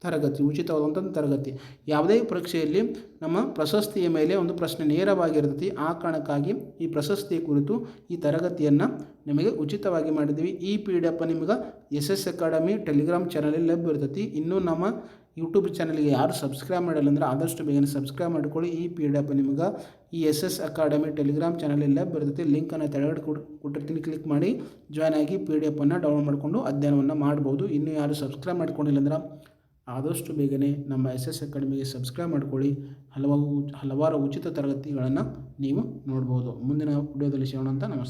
ತರಗತಿ ಉಚಿತವಾದಂಥ ತರಗತಿ. ಯಾವುದೇ ಪರೀಕ್ಷೆಯಲ್ಲಿ ನಮ್ಮ ಪ್ರಶಸ್ತಿಯ ಮೇಲೆ ಒಂದು ಪ್ರಶ್ನೆ ನೇರವಾಗಿರ್ತೈತಿ ಆ ಕಾರಣಕ್ಕಾಗಿ ಈ ಪ್ರಶಸ್ತಿಯ ಕುರಿತು ಈ ತರಗತಿಯನ್ನು ನಿಮಗೆ ಉಚಿತವಾಗಿ ಮಾಡಿದ್ದೀವಿ. ಈ ಪಿ ಡಿ ಎಫ್ ನಿಮಗೆ ಎಸ್ ಎಸ್ ಅಕಾಡೆಮಿ ಟೆಲಿಗ್ರಾಮ್ ಚಾನಲಲ್ಲಿ ಲಭ್ಯ ಇರ್ತೈತಿ ಇನ್ನೂ ನಮ್ಮ ಯೂಟ್ಯೂಬ್ ಚಾನಲ್ಗೆ ಯಾರು ಸಬ್ಸ್ಕ್ರೈಬ್ ಮಾಡಿಲ್ಲ ಅಂದರೆ ಆದಷ್ಟು ಬೇಗನೆ ಸಬ್ಸ್ಕ್ರೈಬ್ ಮಾಡಿಕೊಳ್ಳಿ. ಈ ಪಿ ಡಿ ಎಫ್ ನಿಮಗೆ ಈ ಎಸ್ ಎಸ್ ಅಕಾಡೆಮಿ ಟೆಲಿಗ್ರಾಮ್ ಚಾನಲಲ್ಲಿ ಲಭ್ಯ ಇರ್ತೈತಿ ಲಿಂಕನ್ನು ತೆಳಗಡೆ ಕೊಟ್ಟು ಕೊಟ್ಟಿರ್ತೀನಿ. ಕ್ಲಿಕ್ ಮಾಡಿ, ಜಾಯ್ನ್ ಆಗಿ ಪಿ ಡಿ ಎಫನ್ನು ಡೌನ್ಲೋಡ್ ಮಾಡಿಕೊಂಡು ಅಧ್ಯಯನವನ್ನು ಮಾಡ್ಬೋದು. ಇನ್ನೂ ಯಾರು ಸಬ್ಸ್ಕ್ರೈಬ್ ಮಾಡ್ಕೊಂಡಿಲ್ಲ ಅಂದ್ರೆ ಆದಷ್ಟು ಬೇಗನೆ ನಮ್ಮ ಎಸ್ ಎಸ್ ಅಕಾಡೆಮಿಗೆ ಸಬ್ಸ್ಕ್ರೈಬ್ ಮಾಡಿಕೊಳ್ಳಿ. ಹಲವಾರು ಹಲವಾರು ಉಚಿತ ತರಗತಿಗಳನ್ನು ನೀವು ನೋಡ್ಬೋದು. ಮುಂದಿನ ವಿಡಿಯೋದಲ್ಲಿ ಸಿಗೋಣ ಅಂತ ನಮಸ್ತೆ.